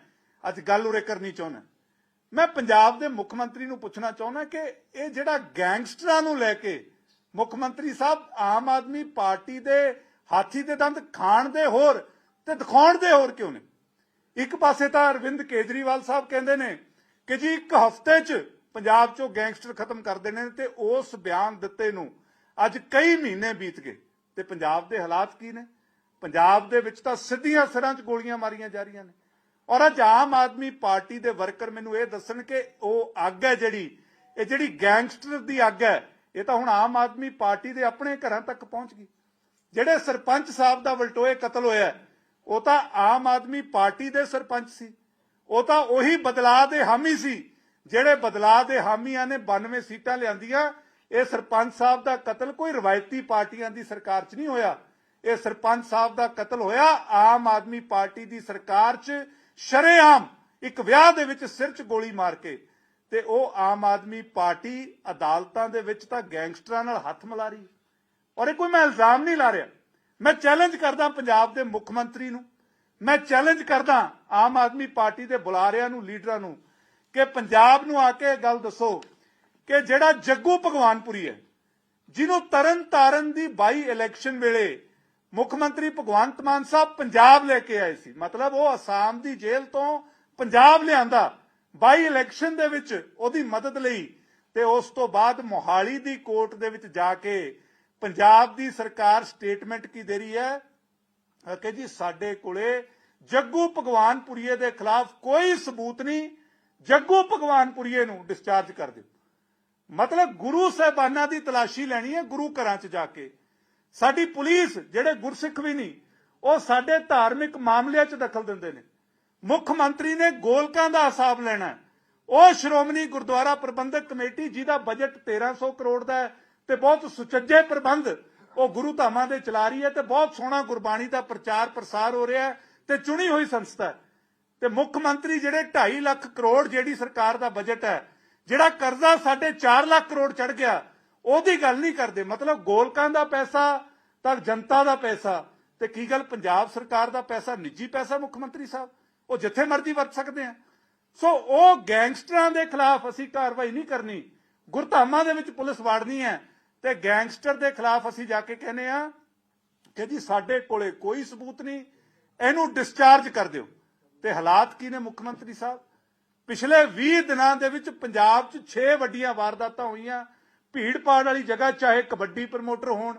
ਅੱਜ ਗੱਲ ਉਰੇ ਕਰਨੀ ਚਾਹੁੰਦਾ, ਮੈਂ ਪੰਜਾਬ ਦੇ ਮੁੱਖ ਮੰਤਰੀ ਨੂੰ ਪੁੱਛਣਾ ਚਾਹੁੰਦਾ ਕਿ ਇਹ ਜਿਹੜਾ ਗੈਂਗਸਟਰਾਂ ਨੂੰ ਲੈ ਕੇ ਮੁੱਖ ਮੰਤਰੀ ਸਾਹਿਬ ਆਮ ਆਦਮੀ ਪਾਰਟੀ ਦੇ ਹਾਥੀ ਦੇ ਦੰਦ ਖਾਣ ਦੇ ਹੋਰ ਤੇ ਦਿਖਾਉਣ ਦੇ ਹੋਰ ਕਿਉਂ ਨੇ? ਇੱਕ ਪਾਸੇ ਤਾਂ ਅਰਵਿੰਦ ਕੇਜਰੀਵਾਲ ਸਾਹਿਬ ਕਹਿੰਦੇ ਨੇ ਕਿ ਜੀ ਇੱਕ ਹਫ਼ਤੇ 'ਚ ਪੰਜਾਬ 'ਚੋਂ ਗੈਂਗਸਟਰ ਖਤਮ ਕਰ ਦੇਣੇ ਨੇ ਤੇ ਉਸ ਬਿਆਨ ਦਿੱਤੇ ਨੂੰ ਅੱਜ ਕਈ ਮਹੀਨੇ ਬੀਤ ਗਏ ਤੇ ਪੰਜਾਬ ਦੇ ਹਾਲਾਤ ਕੀ ਨੇ? ਪੰਜਾਬ ਦੇ ਵਿੱਚ ਤਾਂ ਸਿੱਧੀਆਂ ਸਿਰਾਂ 'ਚ ਗੋਲੀਆਂ ਮਾਰੀਆਂ ਜਾ ਰਹੀਆਂ ਨੇ। ਔਰ ਅੱਜ ਆਮ ਆਦਮੀ ਪਾਰਟੀ ਦੇ ਵਰਕਰ ਮੈਨੂੰ ਇਹ ਦੱਸਣ ਕਿ ਉਹ ਅੱਗ ਹੈ ਜਿਹੜੀ, ਇਹ ਜਿਹੜੀ ਗੈਂਗਸਟਰ ਦੀ ਅੱਗ ਹੈ, ਇਹ ਤਾਂ ਹੁਣ ਆਮ ਆਦਮੀ ਪਾਰਟੀ ਦੇ ਆਪਣੇ ਘਰਾਂ ਤੱਕ ਪਹੁੰਚ ਗਈ। ਜਿਹੜੇ ਸਰਪੰਚ ਸਾਹਿਬ ਦਾ ਵਲਟੋਏ ਕਤਲ ਹੋਇਆ ਉਹ ਤਾਂ ਆਮ ਆਦਮੀ ਪਾਰਟੀ ਦੇ ਸਰਪੰਚ ਸੀ। ਉਹ ਤਾਂ ਉਹੀ ਬਦਲਾਅ ਦੇ ਹਾਮੀ ਸੀ, ਜਿਹੜੇ ਬਦਲਾਅ ਦੇ ਹਾਮੀਆਂ ਨੇ 92 ਸੀਟਾਂ ਲਿਆਂਦੀਆਂ। ਇਹ ਸਰਪੰਚ ਸਾਹਿਬ ਦਾ ਕਤਲ ਕੋਈ ਰਵਾਇਤੀ ਪਾਰਟੀਆਂ ਦੀ ਸਰਕਾਰ 'ਚ ਨਹੀਂ ਹੋਇਆ। ਇਹ ਸਰਪੰਚ ਸਾਹਿਬ ਦਾ ਕਤਲ ਹੋਇਆ, ਆਮ ਆਦਮੀ ਪਾਰਟੀ ਦੀ ਸਰਕਾਰ 'ਚ ਸ਼ਰੇਆਮ ਇੱਕ ਵਿਆਹ ਦੇ ਵਿੱਚ ਸਿਰ 'ਚ ਗੋਲੀ ਮਾਰ ਕੇ ਤੇ ਉਹ ਆਮ ਆਦਮੀ ਪਾਰਟੀ ਅਦਾਲਤਾਂ ਦੇ ਵਿੱਚ ਤਾਂ ਗੈਂਗਸਟਰਾਂ ਨਾਲ ਹੱਥ ਮਿਲਾ ਰਹੀ ਔਰ ਇਹ ਕੋਈ ਮੈਂ ਇਲਜ਼ਾਮ ਨਹੀਂ ਲਾ ਰਿਹਾ। ਮੈਂ ਚੈਲੰਜ ਕਰਦਾ ਪੰਜਾਬ ਦੇ ਮੁੱਖ ਮੰਤਰੀ ਨੂੰ। ਮੈਂ ਚੈਲੰਜ ਕਰਦਾ ਆਮ ਆਦਮੀ ਪਾਰਟੀ ਦੇ ਬੁਲਾਰਿਆਂ ਨੂੰ, ਲੀਡਰਾਂ ਨੂੰ ਕਿ ਪੰਜਾਬ ਨੂੰ ਆ ਕੇ ਇਹ ਗੱਲ ਦੱਸੋ ਕਿ ਜਿਹੜਾ ਜੱਗੂ ਭਗਵਾਨਪੁਰੀ ਹੈ, ਜਿਹਨੂੰ ਤਰਨ ਤਾਰਨ ਦੀ ਬਾਈ ਇਲੈਕਸ਼ਨ ਵੇਲੇ ਮੁੱਖ ਮੰਤਰੀ ਭਗਵੰਤ ਮਾਨ ਸਾਹਿਬ ਪੰਜਾਬ ਲੈ ਕੇ ਆਏ ਸੀ। ਮਤਲਬ ਉਹ ਅਸਾਮ ਦੀ ਜੇਲ੍ਹ ਤੋਂ ਪੰਜਾਬ ਲਿਆਂਦਾ। ਬਾਈ ਇਲੈਕਸ਼ਨ ਦੇ ਵਿੱਚ ਉਹਦੀ ਮਦਦ ਲਈ ਤੇ ਉਸ ਤੋਂ ਬਾਅਦ ਮੋਹਾਲੀ ਦੀ ਕੋਰਟ ਦੇ ਵਿੱਚ ਜਾ ਕੇ ਪੰਜਾਬ ਦੀ ਸਰਕਾਰ ਸਟੇਟਮੈਂਟ ਕੀ ਦੇ ਰਹੀ ਹੈ? ਅਹ ਕਿ ਜੀ ਸਾਡੇ ਕੋਲੇ ਜੱਗੂ ਭਗਵਾਨਪੁਰੀਏ ਦੇ ਖਿਲਾਫ ਕੋਈ ਸਬੂਤ ਨਹੀਂ, ਜੱਗੂ ਭਗਵਾਨਪੁਰੀਏ ਨੂੰ ਡਿਸਚਾਰਜ ਕਰ ਦਿਓ। ਮਤਲਬ ਗੁਰੂ ਸਾਹਿਬਾਨਾਂ ਦੀ ਤਲਾਸ਼ੀ ਲੈਣੀ ਹੈ ਗੁਰੂ ਘਰਾਂ 'ਚ ਜਾ ਕੇ। ਸਾਡੀ ਪੁਲਿਸ ਜਿਹੜੇ ਗੁਰਸਿੱਖ ਵੀ ਨਹੀਂ, ਉਹ ਸਾਡੇ ਧਾਰਮਿਕ ਮਾਮਲਿਆਂ 'ਚ ਦਖਲ ਦਿੰਦੇ ਨੇ। ਮੁੱਖ ਮੰਤਰੀ ਨੇ ਗੋਲਕਾਂ ਦਾ ਹਿਸਾਬ ਲੈਣਾ ਉਹ ਸ਼੍ਰੋਮਣੀ ਗੁਰਦੁਆਰਾ ਪ੍ਰਬੰਧਕ ਕਮੇਟੀ, ਜਿਹਦਾ ਬਜਟ 1300 ਕਰੋੜ ਦਾ ਹੈ ਤੇ ਬਹੁਤ ਸੁਚੱਜੇ ਪ੍ਰਬੰਧ ਉਹ ਗੁਰੂ ਧਾਮਾਂ ਦੇ ਚਲਾ ਰਹੀ ਹੈ ਤੇ ਬਹੁਤ ਸੋਹਣਾ ਗੁਰਬਾਣੀ ਦਾ ਪ੍ਰਚਾਰ ਪ੍ਰਸਾਰ ਹੋ ਰਿਹਾ ਤੇ ਚੁਣੀ ਹੋਈ ਸੰਸਥਾ ਤੇ ਮੁੱਖ ਮੰਤਰੀ ਜਿਹੜੇ 2.5 ਲੱਖ ਕਰੋੜ ਜਿਹੜੀ ਸਰਕਾਰ ਦਾ ਬਜਟ ਹੈ, ਜਿਹੜਾ ਕਰਜ਼ਾ ਸਾਡੇ 4 ਲੱਖ ਕਰੋੜ ਚੜ ਗਿਆ ਉਹਦੀ ਗੱਲ ਨਹੀਂ ਕਰਦੇ। ਮਤਲਬ ਗੋਲਕਾਂ ਦਾ ਪੈਸਾ, ਤਾਂ ਜਨਤਾ ਦਾ ਪੈਸਾ। ਤੇ ਕੀ ਗੱਲ, ਪੰਜਾਬ ਸਰਕਾਰ ਦਾ ਪੈਸਾ, ਨਿੱਜੀ ਪੈਸਾ ਮੁੱਖ ਮੰਤਰੀ ਸਾਹਿਬ? ਉਹ ਜਿੱਥੇ ਮਰਜ਼ੀ ਵਰਤ ਸਕਦੇ ਆ। ਸੋ ਉਹ ਗੈਂਗਸਟਰਾਂ ਦੇ ਖਿਲਾਫ ਅਸੀਂ ਕਾਰਵਾਈ ਨਹੀਂ ਕਰਨੀ। ਗੁਰਧਾਮਾਂ ਦੇ ਵਿੱਚ ਪੁਲਿਸ ਵਾੜਨੀ ਹੈ। ਤੇ ਗੈਂਗਸਟਰ ਦੇ ਖਿਲਾਫ ਅਸੀਂ ਜਾ ਕੇ ਕਹਿੰਦੇ ਆ ਕਿ ਜੀ ਸਾਡੇ ਕੋਲੇ ਕੋਈ ਸਬੂਤ ਨਹੀਂ। ਇਹਨੂੰ ਡਿਸਚਾਰਜ ਕਰ ਦਿਓ। ਤੇ ਹਾਲਾਤ ਕੀ ਨੇ ਮੁੱਖ ਮੰਤਰੀ ਸਾਹਿਬ? ਪਿਛਲੇ 20 ਦਿਨਾਂ ਦੇ ਵਿੱਚ ਪੰਜਾਬ 'ਚ 6 ਵੱਡੀਆਂ ਵਾਰਦਾਤਾਂ ਹੋਈਆਂ। ਭੀੜ ਪਾੜ ਵਾਲੀ ਜਗ੍ਹਾ, ਚਾਹੇ ਕਬੱਡੀ ਪ੍ਰਮੋਟਰ ਹੋਣ,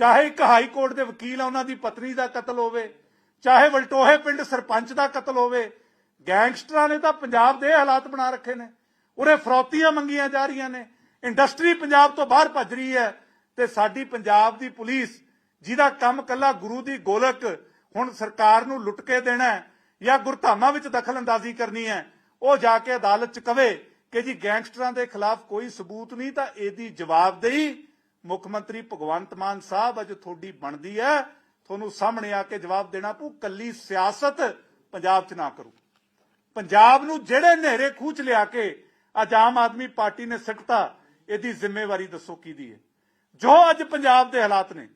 ਚਾਹੇ ਇੱਕ ਹਾਈ ਕੋਰਟ ਦੇ ਵਕੀਲ ਆ, ਉਹਨਾਂ ਦੀ ਪਤਨੀ ਦਾ ਕਤਲ ਹੋਵੇ, ਚਾਹੇ ਵਲਟੋਹੇ ਪਿੰਡ ਸਰਪੰਚ ਦਾ ਕਤਲ ਹੋਵੇ, ਗੈਂਗਸਟਰਾਂ ਨੇ ਤਾਂ ਪੰਜਾਬ ਦੇ ਹਾਲਾਤ ਬਣਾ ਰੱਖੇ ਨੇ। ਉਰੇ ਫਰੌਤੀਆਂ ਮੰਗੀਆਂ ਜਾ ਰਹੀਆਂ ਨੇ। ਇੰਡਸਟਰੀ ਪੰਜਾਬ ਤੋਂ ਬਾਹਰ ਭੱਜ ਰਹੀ ਹੈ ਤੇ ਸਾਡੀ ਪੰਜਾਬ ਦੀ ਪੁਲਿਸ, ਜਿਹਦਾ ਕੰਮ ਕੱਲਾ ਗੁਰੂ ਦੀ ਗੋਲਕ ਹੁਣ ਸਰਕਾਰ ਨੂੰ ਲੁੱਟ ਕੇ ਦੇਣਾ ਜਾਂ ਗੁਰਧਾਮਾਂ ਵਿੱਚ ਦਖਲ ਅੰਦਾਜ਼ੀ ਕਰਨੀ ਹੈ, ਉਹ ਜਾ ਕੇ ਅਦਾਲਤ 'ਚ ਕਵੇ ਕਿ ਜੀ ਗੈਂਗਸਟਰਾਂ ਦੇ ਖਿਲਾਫ ਕੋਈ ਸਬੂਤ ਨਹੀਂ, ਤਾਂ ਇਹਦੀ ਜਵਾਬਦੇਹੀ ਮੁੱਖ ਮੰਤਰੀ ਭਗਵੰਤ ਮਾਨ ਸਾਹਿਬ ਅੱਜ ਤੁਹਾਡੀ ਬਣਦੀ ਹੈ। ਤੁਹਾਨੂੰ ਸਾਹਮਣੇ ਆ ਕੇ ਜਵਾਬ ਦੇਣਾ ਪਊ, ਕੱਲੀ ਸਿਆਸਤ ਪੰਜਾਬ 'ਚ ਨਾ ਕਰੋ। ਪੰਜਾਬ ਨੂੰ ਜਿਹੜੇ ਨਹਿਰੇ ਖੂਚ ਲਿਆ ਕੇ ਅੱਜ ਆਮ ਆਦਮੀ ਪਾਰਟੀ ਨੇ ਸਿੱਟਤਾ, ਇਹਦੀ ਜ਼ਿੰਮੇਵਾਰੀ ਦੱਸੋ ਕਿਹਦੀ ਹੈ? ਜੋ ਅੱਜ ਪੰਜਾਬ ਦੇ ਹਾਲਾਤ ਨੇ,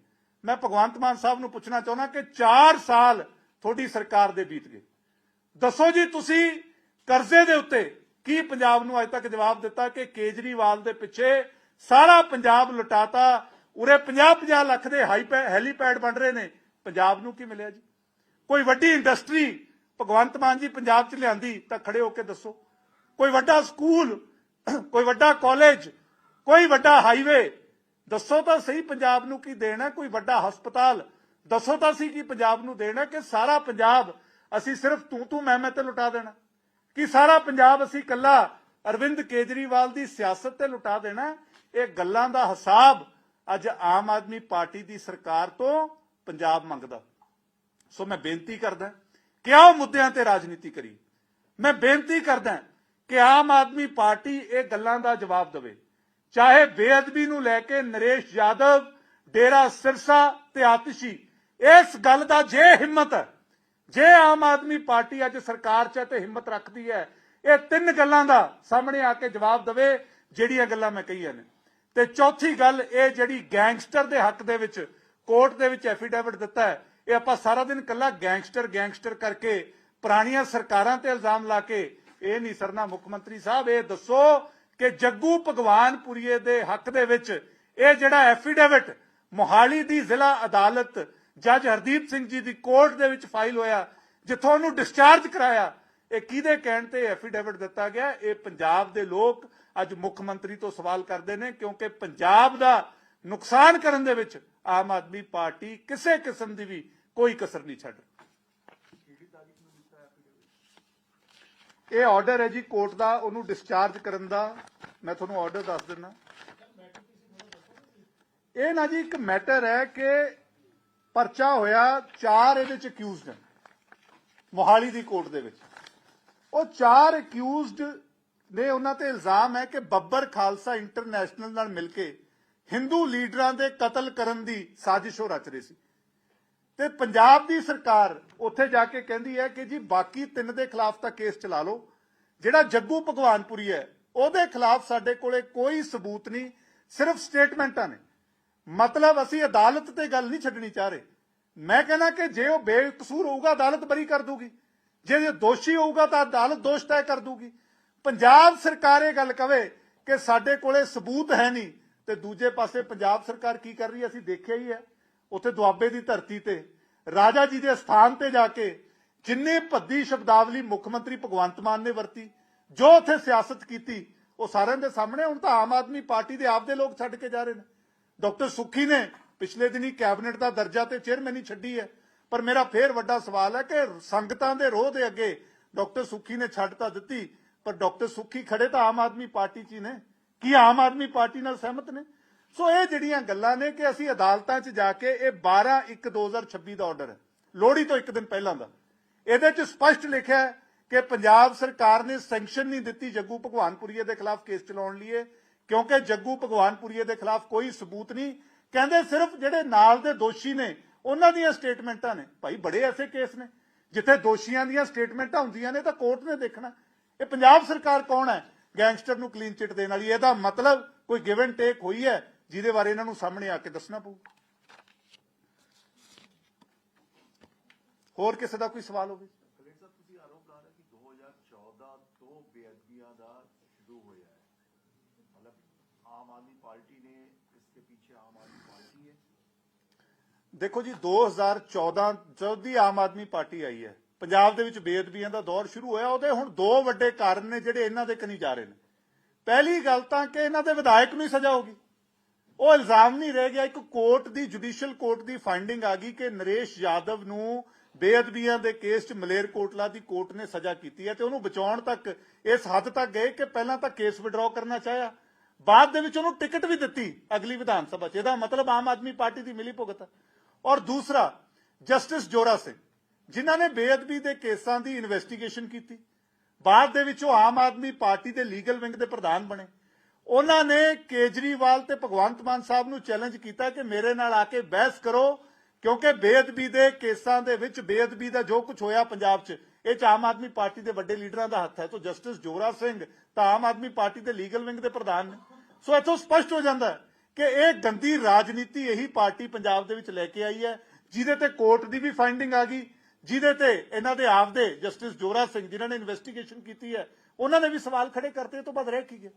ਮੈਂ ਭਗਵੰਤ ਮਾਨ ਸਾਹਿਬ ਨੂੰ ਪੁੱਛਣਾ ਚਾਹੁੰਦਾ ਕਿ 4 ਸਾਲ ਤੁਹਾਡੀ ਸਰਕਾਰ ਦੇ ਬੀਤ ਗਏ। ਦੱਸੋ ਜੀ ਤੁਸੀਂ ਕਰਜ਼ੇ ਦੇ ਉੱਤੇ ਕੀ ਪੰਜਾਬ ਨੂੰ ਅੱਜ ਤੱਕ ਜਵਾਬ ਦਿੱਤਾ ਕਿ ਕੇਜਰੀਵਾਲ ਦੇ ਪਿੱਛੇ ਸਾਰਾ ਪੰਜਾਬ ਲੁਟਾਤਾ? ਉਰੇ 50-50 ਲੱਖ ਦੇ ਹਾਈ ਹੈਲੀਪੈਡ ਬਣ ਰਹੇ ਨੇ। ਪੰਜਾਬ ਨੂੰ ਕੀ ਮਿਲਿਆ ਜੀ? ਕੋਈ ਵੱਡੀ ਇੰਡਸਟਰੀ ਭਗਵੰਤ ਮਾਨ ਜੀ ਪੰਜਾਬ 'ਚ ਲਿਆਂਦੀ, ਤਾਂ ਖੜੇ ਹੋ ਕੇ ਦੱਸੋ। ਕੋਈ ਵੱਡਾ ਸਕੂਲ ਕੋਈ ਵੱਡਾ ਕਾਲਜ ਕੋਈ ਵੱਡਾ ਹਾਈਵੇ ਦੱਸੋ ਤਾਂ ਸਹੀ ਪੰਜਾਬ ਨੂੰ ਕੀ ਦੇਣਾ? ਕੋਈ ਵੱਡਾ ਹਸਪਤਾਲ, ਦੱਸੋ ਤਾਂ ਸੀ ਕੀ ਪੰਜਾਬ ਨੂੰ ਦੇਣਾ ਕਿ ਸਾਰਾ ਪੰਜਾਬ ਅਸੀਂ ਸਿਰਫ ਤੂੰ ਤੂੰ ਮੈਂ ਮੈਂ ਤੇ ਲੁਟਾ ਦੇਣਾ। ਕਿ ਸਾਰਾ ਪੰਜਾਬ ਅਸੀਂ ਕੱਲਾ ਅਰਵਿੰਦ ਕੇਜਰੀਵਾਲ ਦੀ ਸਿਆਸਤ ਤੇ ਲੁਟਾ ਦੇਣਾ ਇਹ ਗੱਲਾਂ ਦਾ ਹਿਸਾਬ ਅੱਜ ਆਮ ਆਦਮੀ ਪਾਰਟੀ ਦੀ ਸਰਕਾਰ ਤੋਂ ਪੰਜਾਬ ਮੰਗਦਾ। ਸੋ ਮੈਂ ਬੇਨਤੀ ਕਰਦਾ ਕਿ ਆਓ ਮੁੱਦਿਆਂ ਤੇ ਰਾਜਨੀਤੀ ਕਰੀ ਮੈਂ ਬੇਨਤੀ ਕਰਦਾ ਕਿ ਆਮ ਆਦਮੀ ਪਾਰਟੀ ਇਹ ਗੱਲਾਂ ਦਾ ਜਵਾਬ ਦੇਵੇ। ਚਾਹੇ ਬੇਅਦਬੀ ਨੂੰ ਲੈ ਕੇ ਨਰੇਸ਼ ਯਾਦਵ, ਡੇਰਾ ਸਿਰਸਾ ਤੇ ਆਤਿਸ਼ੀ, ਇਸ ਗੱਲ ਦਾ ਜੇ ਹਿੰਮਤ ਹੈ ਜੇ ਆਮ ਆਦਮੀ ਪਾਰਟੀ ਅੱਜ ਸਰਕਾਰ 'ਚ ਤੇ ਹਿੰਮਤ ਰੱਖਦੀ ਹੈ, ਇਹ ਤਿੰਨ ਗੱਲਾਂ ਦਾ ਸਾਹਮਣੇ ਆ ਕੇ ਜਵਾਬ ਦੇਵੇ, ਜਿਹੜੀਆਂ ਗੱਲਾਂ ਮੈਂ ਕਹੀਆਂ ਨੇ ਤੇ ਚੌਥੀ ਗੱਲ, ਇਹ ਜਿਹੜੀ ਗੈਂਗਸਟਰ ਦੇ ਹੱਕ ਦੇ ਵਿੱਚ, ਕੋਰਟ ਦੇ ਵਿੱਚ ਐਫੀਡੇਵਿਟ ਦਿੱਤਾ ਹੈ, ਇਹ ਆਪਾਂ ਸਾਰਾ ਦਿਨ ਕੱਲਾ ਗੈਂਗਸਟਰ ਗੈਂਗਸਟਰ ਕਰਕੇ ਪੁਰਾਣੀਆਂ ਸਰਕਾਰਾਂ ਤੇ ਇਲਜ਼ਾਮ ਲਾ ਕੇ, ਇਹ ਨਹੀਂ ਸਰਨਾ ਮੁੱਖ ਮੰਤਰੀ ਸਾਹਿਬ, ਇਹ ਦੱਸੋ ਕਿ ਜੱਗੂ ਭਗਵਾਨਪੁਰੀਏ ਦੇ ਹੱਕ ਦੇ ਵਿੱਚ ਇਹ ਜਿਹੜਾ ਐਫੀਡੇਵਿਟ ਮੋਹਾਲੀ ਦੀ ਜ਼ਿਲ੍ਹਾ ਅਦਾਲਤ ਜੱਜ ਹਰਦੀਪ ਸਿੰਘ ਜੀ ਦੀ ਕੋਰਟ ਦੇ ਵਿੱਚ ਫਾਈਲ ਹੋਇਆ, ਜਿੱਥੋਂ ਉਹਨੂੰ ਡਿਸਚਾਰਜ ਕਰਾਇਆ, ਇਹ ਕਿਹਦੇ ਕਹਿਣ ਤੇ ਐਫੀਡੇਵਿਟ ਦਿੱਤਾ ਗਿਆ? ਇਹ ਪੰਜਾਬ ਦੇ ਲੋਕ ਅੱਜ ਮੁੱਖ ਮੰਤਰੀ ਤੋਂ ਸਵਾਲ ਕਰਦੇ ਨੇ, ਕਿਉਂਕਿ ਪੰਜਾਬ ਦਾ ਨੁਕਸਾਨ ਕਰਨ ਦੇ ਵਿੱਚ ਆਮ ਆਦਮੀ ਪਾਰਟੀ ਕਿਸੇ ਕਿਸਮ ਦੀ ਵੀ ਕੋਈ ਕਸਰ ਨਹੀਂ ਛੱਡ ਇਹ ਆਰਡਰ ਹੈ ਜੀ, ਕੋਰਟ ਦਾ, ਉਹਨੂੰ ਡਿਸਚਾਰਜ ਕਰਨ ਦਾ। ਮੈਂ ਤੁਹਾਨੂੰ ਆਰਡਰ ਦੱਸ ਦਿੰਦਾ। ਇਹ ਨਾ ਜੀ, ਇੱਕ ਮੈਟਰ ਹੈ ਕਿ ਪਰਚਾ ਹੋਇਆ ਚਾਰ ਇਹਦੇ ਚ ਅਕਿਊਜ਼ਡ ਨੇ, ਮੋਹਾਲੀ ਦੀ ਕੋਰਟ ਦੇ ਵਿੱਚ। ਉਹ ਚਾਰ ਅਕਿਊਜ਼ਡ ਨੇ ਉਹਨਾਂ ਤੇ ਇਲਜ਼ਾਮ ਹੈ ਕਿ ਬੱਬਰ ਖਾਲਸਾ ਇੰਟਰਨੈਸ਼ਨਲ ਨਾਲ ਮਿਲ ਕੇ ਹਿੰਦੂ ਲੀਡਰਾਂ ਦੇ ਕਤਲ ਕਰਨ ਦੀ ਸਾਜ਼ਿਸ਼ ਉਹ ਰਚ ਰਹੀ ਸੀ। ਤੇ ਪੰਜਾਬ ਦੀ ਸਰਕਾਰ ਉੱਥੇ ਜਾ ਕੇ ਕਹਿੰਦੀ ਹੈ ਕਿ ਜੀ ਬਾਕੀ ਤਿੰਨ ਦੇ ਖਿਲਾਫ ਤਾਂ ਕੇਸ ਚਲਾ ਲਓ, ਜਿਹੜਾ ਜੱਗੂ ਭਗਵਾਨਪੁਰੀ ਹੈ, ਉਹਦੇ ਖਿਲਾਫ ਸਾਡੇ ਕੋਲੇ ਕੋਈ ਸਬੂਤ ਨਹੀਂ, ਸਿਰਫ ਸਟੇਟਮੈਂਟਾਂ ਨੇ। ਮਤਲਬ ਅਸੀਂ ਅਦਾਲਤ ਤੇ ਗੱਲ ਨਹੀਂ ਛੱਡਣੀ ਚਾਹ ਰਹੇ। ਮੈਂ ਕਹਿੰਦਾ ਕਿ ਜੇ ਉਹ ਬੇਕਸੂਰ ਹੋਊਗਾ, ਅਦਾਲਤ ਬਰੀ ਕਰ ਦੂਗੀ। ਜੇ ਇਹ ਦੋਸ਼ੀ ਹੋਊਗਾ, ਤਾਂ ਅਦਾਲਤ ਦੋਸ਼ ਤੈਅ ਕਰ ਦੂਗੀ। ਪੰਜਾਬ ਸਰਕਾਰ ਇਹ ਗੱਲ ਕਵੇ ਕਿ ਸਾਡੇ ਕੋਲੇ ਸਬੂਤ ਹੈ ਨਹੀਂ, ਤੇ ਦੂਜੇ ਪਾਸੇ ਪੰਜਾਬ ਸਰਕਾਰ ਕੀ ਕਰ ਰਹੀ ਹੈ? ਅਸੀਂ ਦੇਖਿਆ ਹੀ ਹੈ। ਉੱਥੇ ਦੁਆਬੇ ਦੀ ਧਰਤੀ ਤੇ, ਰਾਜਾ ਜੀ ਦੇ ਸਥਾਨ ਤੇ ਜਾ ਕੇ ਜਿੰਨੇ ਭੱਦੀ ਸ਼ਬਦਾਵਲੀ ਮੁੱਖ ਮੰਤਰੀ ਭਗਵੰਤ ਮਾਨ ਨੇ ਵਰਤੀ, ਜੋ ਉੱਥੇ ਸਿਆਸਤ ਕੀਤੀ, ਉਹ ਸਾਰਿਆਂ ਦੇ ਸਾਹਮਣੇ, ਹੁਣ ਤਾਂ ਆਮ ਆਦਮੀ ਪਾਰਟੀ ਦੇ ਆਪਦੇ ਲੋਕ ਛੱਡ ਕੇ ਜਾ ਰਹੇ ਨੇ। ਡਾਕਟਰ ਸੁਖੀ ਨੇ ਪਿਛਲੇ ਦਿਨੀ ਕੈਬਨਿਟ ਦਾ ਦਰਜਾ ਤੇ ਚੇਅਰਮੈਨੀ ਛੱਡੀ ਹੈ। ਪਰ ਮੇਰਾ ਫੇਰ ਵੱਡਾ ਸਵਾਲ ਹੈ ਕਿ ਸੰਗਤਾਂ ਦੇ ਰੋਹ ਦੇ ਅੱਗੇ ਡਾਕਟਰ ਸੁੱਖੀ ਨੇ ਛੱਡ ਤਾਂ ਦਿੱਤੀ, ਪਰ ਡਾਕਟਰ ਸੁੱਖੀ ਖੜੇ ਤਾਂ ਆਮ ਆਦਮੀ ਪਾਰਟੀ 'ਚ ਨੇ। ਕੀ ਆਮ ਆਦਮੀ ਪਾਰਟੀ ਨਾਲ ਸਹਿਮਤ ਨੇ? ਸੋ ਇਹ ਜਿਹੜੀਆਂ ਗੱਲਾਂ ਨੇ ਕਿ ਅਸੀਂ ਅਦਾਲਤਾਂ 'ਚ ਜਾ ਕੇ ਇਹ 12 1 2026 ਦਾ ਆਰਡਰ ਹੈ। ਲੋਹੜੀ ਤੋਂ ਇੱਕ ਦਿਨ ਪਹਿਲਾਂ ਦਾ। ਇਹਦੇ 'ਚ ਸਪਸ਼ਟ ਲਿਖਿਆ ਹੈ ਕਿ ਪੰਜਾਬ ਸਰਕਾਰ ਨੇ ਸੈਂਕਸ਼ਨ ਨਹੀਂ ਦਿੱਤੀ ਜੱਗੂ ਭਗਵਾਨਪੁਰੀਏ ਦੇ ਖਿਲਾਫ ਕੇਸ ਚਲਾਉਣ ਲਈ ਕਿਉਂਕਿ ਜੱਗੂ ਭਗਵਾਨਪੁਰੀਏ ਦੇ ਖਿਲਾਫ ਕੋਈ ਸਬੂਤ ਨਹੀਂ। ਕਹਿੰਦੇ ਸਿਰਫ ਜਿਹੜੇ ਨਾਲ ਦੇ ਦੋਸ਼ੀ ਨੇ, ਉਹਨਾਂ ਦੀਆਂ ਸਟੇਟਮੈਂਟਾਂ ਨੇ। ਭਾਈ ਬੜੇ ਐਸੇ ਕੇਸ ਨੇ। ਜਿੱਥੇ ਦੋਸ਼ੀਆਂ ਦੀਆਂ ਸਟੇਟਮੈਂਟਾਂ ਹੁੰਦੀਆਂ ਨੇ ਤਾਂ ਕੋਰਟ ਨੇ ਦੇਖਣਾ। ਇਹ ਪੰਜਾਬ ਸਰਕਾਰ ਕੌਣ ਹੈ? ਗੈਂਗਸਟਰ ਨੂੰ ਕਲੀਨ ਚਿੱਟ ਦੇਣ ਵਾਲੀ। ਇਹਦਾ ਮਤਲਬ ਕੋਈ ਗਿਵ ਐਂਡ ਟੇਕ ਹੋਈ ਹੈ, ਜਿਹਦੇ ਬਾਰੇ ਇਹਨਾਂ ਨੂੰ ਸਾਹਮਣੇ ਆ ਕੇ ਦੱਸਣਾ ਪਊ। ਹੋਰ ਕਿਸੇ ਦਾ ਕੋਈ ਸਵਾਲ ਹੋਵੇ ਕਲੇਰ ਸਾਹਿਬ ਤੁਸੀਂ ਆਰੋਪ ਲਾ ਰਹੇ ਕਿ 2014 ਤੋਂ ਬੇਅਦਬੀਆਂ ਦਾ ਸ਼ੁਰੂ ਹੋਇਆ ਹੈ ਮਤਲਬ ਆਮ ਆਦਮੀ ਪਾਰਟੀ ਨੇ ਇਸ ਦੇ ਪਿੱਛੇ ਆਮ ਆਦਮੀ ਪਾਰਟੀ ਹੈ ਦੇਖੋ ਜੀ 2014 ਜਦ ਦੀ ਆਮ ਆਦਮੀ ਪਾਰਟੀ ਆਈ ਹੈ, ਪੰਜਾਬ ਦੇ ਵਿੱਚ ਬੇਅਦਬੀਆਂ ਦਾ ਦੌਰ ਸ਼ੁਰੂ ਹੋਇਆ, ਉਹਦੇ ਹੁਣ ਦੋ ਵੱਡੇ ਕਾਰਨ ਨੇ ਜਿਹੜੇ ਇਹਨਾਂ ਦੇ ਕਨੀ ਜਾ ਰਹੇ ਨੇ। ਪਹਿਲੀ ਗੱਲ ਤਾਂ ਕਿ ਇਹਨਾਂ ਦੇ ਵਿਧਾਇਕ ਨੂੰ ਹੀ ਸਜ਼ਾ ਹੋਗੀ ਉਹ ਇਲਜ਼ਾਮ ਨਹੀਂ ਰਹਿ ਗਿਆ, ਇੱਕ ਕੋਰਟ ਦੀ, ਜੁਡੀਸ਼ੀਅਲ ਕੋਰਟ ਦੀ ਫਾਈਂਡਿੰਗ ਆ ਗਈ ਕਿ ਨਰੇਸ਼ ਯਾਦਵ ਨੂੰ ਬੇਅਦਬੀਆਂ ਦੇ ਕੇਸ 'ਚ ਮਲੇਰਕੋਟਲਾ ਦੀ ਕੋਰਟ ਨੇ ਸਜ਼ਾ ਕੀਤੀ ਹੈ ਤੇ ਉਹਨੂੰ ਬਚਾਉਣ ਤੱਕ ਇਸ ਹੱਦ ਤੱਕ ਗਏ ਕਿ ਪਹਿਲਾਂ ਤਾਂ ਕੇਸ ਵਿਡਰਾਅ ਕਰਨਾ ਚਾਹਿਆ। ਬਾਅਦ ਦੇ ਵਿੱਚ ਉਹਨੂੰ ਟਿਕਟ ਵੀ ਦਿੱਤੀ ਅਗਲੀ ਵਿਧਾਨ ਸਭਾ 'ਚ, ਇਹਦਾ ਮਤਲਬ ਆਮ ਆਦਮੀ ਪਾਰਟੀ ਦੀ ਮਿਲੀ ਭੁਗਤ। ਔਰ ਦੂਸਰਾ, ਜਸਟਿਸ ਜੋਰਾ ਸਿੰਘ, ਜਿਨ੍ਹਾਂ ਨੇ ਬੇਅਦਬੀ ਦੇ ਕੇਸਾਂ ਦੀ ਇਨਵੈਸਟੀਗੇਸ਼ਨ ਕੀਤੀ। ਬਾਅਦ ਦੇ ਵਿੱਚ ਉਹ ਆਮ ਆਦਮੀ ਪਾਰਟੀ ਦੇ ਲੀਗਲ ਵਿੰਗ ਦੇ ਪ੍ਰਧਾਨ ਬਣੇ। ਉਹਨਾਂ ਨੇ ਕੇਜਰੀਵਾਲ ਤੇ ਭਗਵੰਤ ਮਾਨ ਸਾਹਿਬ ਨੂੰ ਚੈਲੰਜ ਕੀਤਾ ਕਿ ਮੇਰੇ ਨਾਲ ਆ ਕੇ ਬਹਿਸ ਕਰੋ, ਕਿਉਂਕਿ ਬੇਅਦਬੀ ਦੇ ਕੇਸਾਂ ਦੇ ਵਿੱਚ ਬੇਅਦਬੀ ਦਾ ਜੋ ਕੁਝ ਹੋਇਆ ਪੰਜਾਬ 'ਚ, ਇਹ 'ਚ ਆਮ ਆਦਮੀ ਪਾਰਟੀ ਦੇ ਵੱਡੇ ਲੀਡਰਾਂ ਦਾ ਹੱਥ ਹੈ। ਤਾਂ ਜਸਟਿਸ ਜੋਰਾ ਸਿੰਘ ਤਾਂ ਆਮ ਆਦਮੀ ਪਾਰਟੀ ਦੇ ਲੀਗਲ ਵਿੰਗ ਦੇ ਪ੍ਰਧਾਨ ਨੇ। ਸੋ ਇੱਥੋਂ ਸਪਸ਼ਟ ਹੋ ਜਾਂਦਾ ਹੈ ਕਿ ਇਹ ਗੰਦੀ ਰਾਜਨੀਤੀ ਇਹੀ ਪਾਰਟੀ ਪੰਜਾਬ ਦੇ ਵਿੱਚ ਲੈ ਕੇ ਆਈ ਹੈ, ਜਿਹਦੇ ਤੇ ਕੋਰਟ ਦੀ ਵੀ ਫਾਈਂਡਿੰਗ ਆ ਗਈ, ਜਿਹਦੇ ਤੇ ਇਹਨਾਂ ਦੇ ਆਪਦੇ ਜਸਟਿਸ ਜੋਰਾ ਸਿੰਘ ਜਿਨ੍ਹਾਂ ਨੇ ਇਨਵੈਸਟੀਗੇਸ਼ਨ ਕੀਤੀ ਹੈ, ਉਹਨਾਂ ਨੇ ਵੀ ਸਵਾਲ ਖੜੇ ਕਰਤੇ ਤੋਂ ਬਾਅਦ ਰਹਿ ਕੀ ਗਿਆ?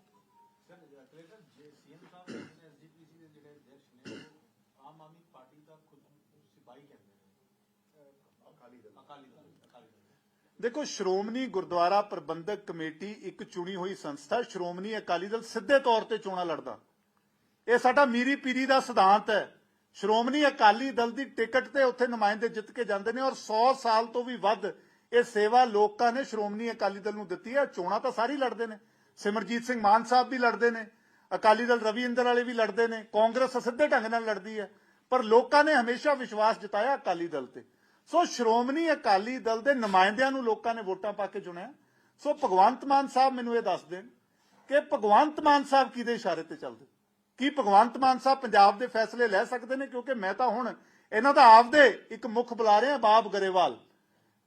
ਦੇਖੋ, ਸ਼੍ਰੋਮਣੀ ਗੁਰਦੁਆਰਾ ਪ੍ਰਬੰਧਕ ਕਮੇਟੀ ਇੱਕ ਚੁਣੀ ਹੋਈ ਸੰਸਥਾ, ਸ਼੍ਰੋਮਣੀ ਅਕਾਲੀ ਦਲ ਸਿੱਧੇ ਤੌਰ ਤੇ ਚੋਣਾਂ ਲੜਦਾ। ਇਹ ਸਾਡਾ ਮੀਰੀ ਪੀਰੀ ਦਾ ਸਿਧਾਂਤ ਹੈ। ਸ਼੍ਰੋਮਣੀ ਅਕਾਲੀ ਦਲ ਦੀ ਟਿਕਟ ਤੇ ਉੱਥੇ ਨੁਮਾਇੰਦੇ ਜਿੱਤ ਕੇ ਜਾਂਦੇ ਨੇ ਔਰ 100 ਸਾਲ ਤੋਂ ਵੀ ਵੱਧ ਇਹ ਸੇਵਾ ਲੋਕਾਂ ਨੇ ਸ਼੍ਰੋਮਣੀ ਅਕਾਲੀ ਦਲ ਨੂੰ ਦਿੱਤੀ ਹੈ। ਚੋਣਾਂ ਤਾਂ ਸਾਰੀ ਲੜਦੇ ਨੇ। ਸਿਮਰਜੀਤ ਸਿੰਘ ਮਾਨ ਸਾਹਿਬ ਵੀ ਲੜਦੇ ਨੇ। ਅਕਾਲੀ ਦਲ ਰਵੀ ਇੰਦਰ ਵਾਲੇ ਵੀ ਲੜਦੇ ਨੇ। ਕਾਂਗਰਸ ਸਿੱਧੇ ਢੰਗ ਨਾਲ ਲੜਦੀ ਹੈ। ਪਰ ਲੋਕਾਂ ਨੇ ਹਮੇਸ਼ਾ ਵਿਸ਼ਵਾਸ ਜਤਾਇਆ ਅਕਾਲੀ ਦਲ ਤੇ। ਸੋ ਸ਼੍ਰੋਮਣੀ ਅਕਾਲੀ ਦਲ ਦੇ ਨੁਮਾਇੰਦਿਆਂ ਨੂੰ ਲੋਕਾਂ ਨੇ ਵੋਟਾਂ ਪਾ ਕੇ ਚੁਣਿਆ। ਸੋ ਭਗਵੰਤ ਮਾਨ ਸਾਹਿਬ ਮੈਨੂੰ ਇਹ ਦੱਸ ਦੇਣ ਕਿ ਭਗਵੰਤ ਮਾਨ ਸਾਹਿਬ ਕਿਹਦੇ ਇਸ਼ਾਰੇ ਤੇ ਚੱਲਦੇ? ਕੀ ਭਗਵੰਤ ਮਾਨ ਸਾਹਿਬ ਪੰਜਾਬ ਦੇ ਫੈਸਲੇ ਲੈ ਸਕਦੇ ਨੇ? ਕਿਉਂਕਿ ਮੈਂ ਤਾਂ ਹੁਣ ਇਹਨਾਂ ਦਾ ਆਪਦੇ ਇੱਕ ਮੁੱਖ ਬੁਲਾਰੇ ਰਿਹਾ ਬਾਬ ਗਰੇਵਾਲ।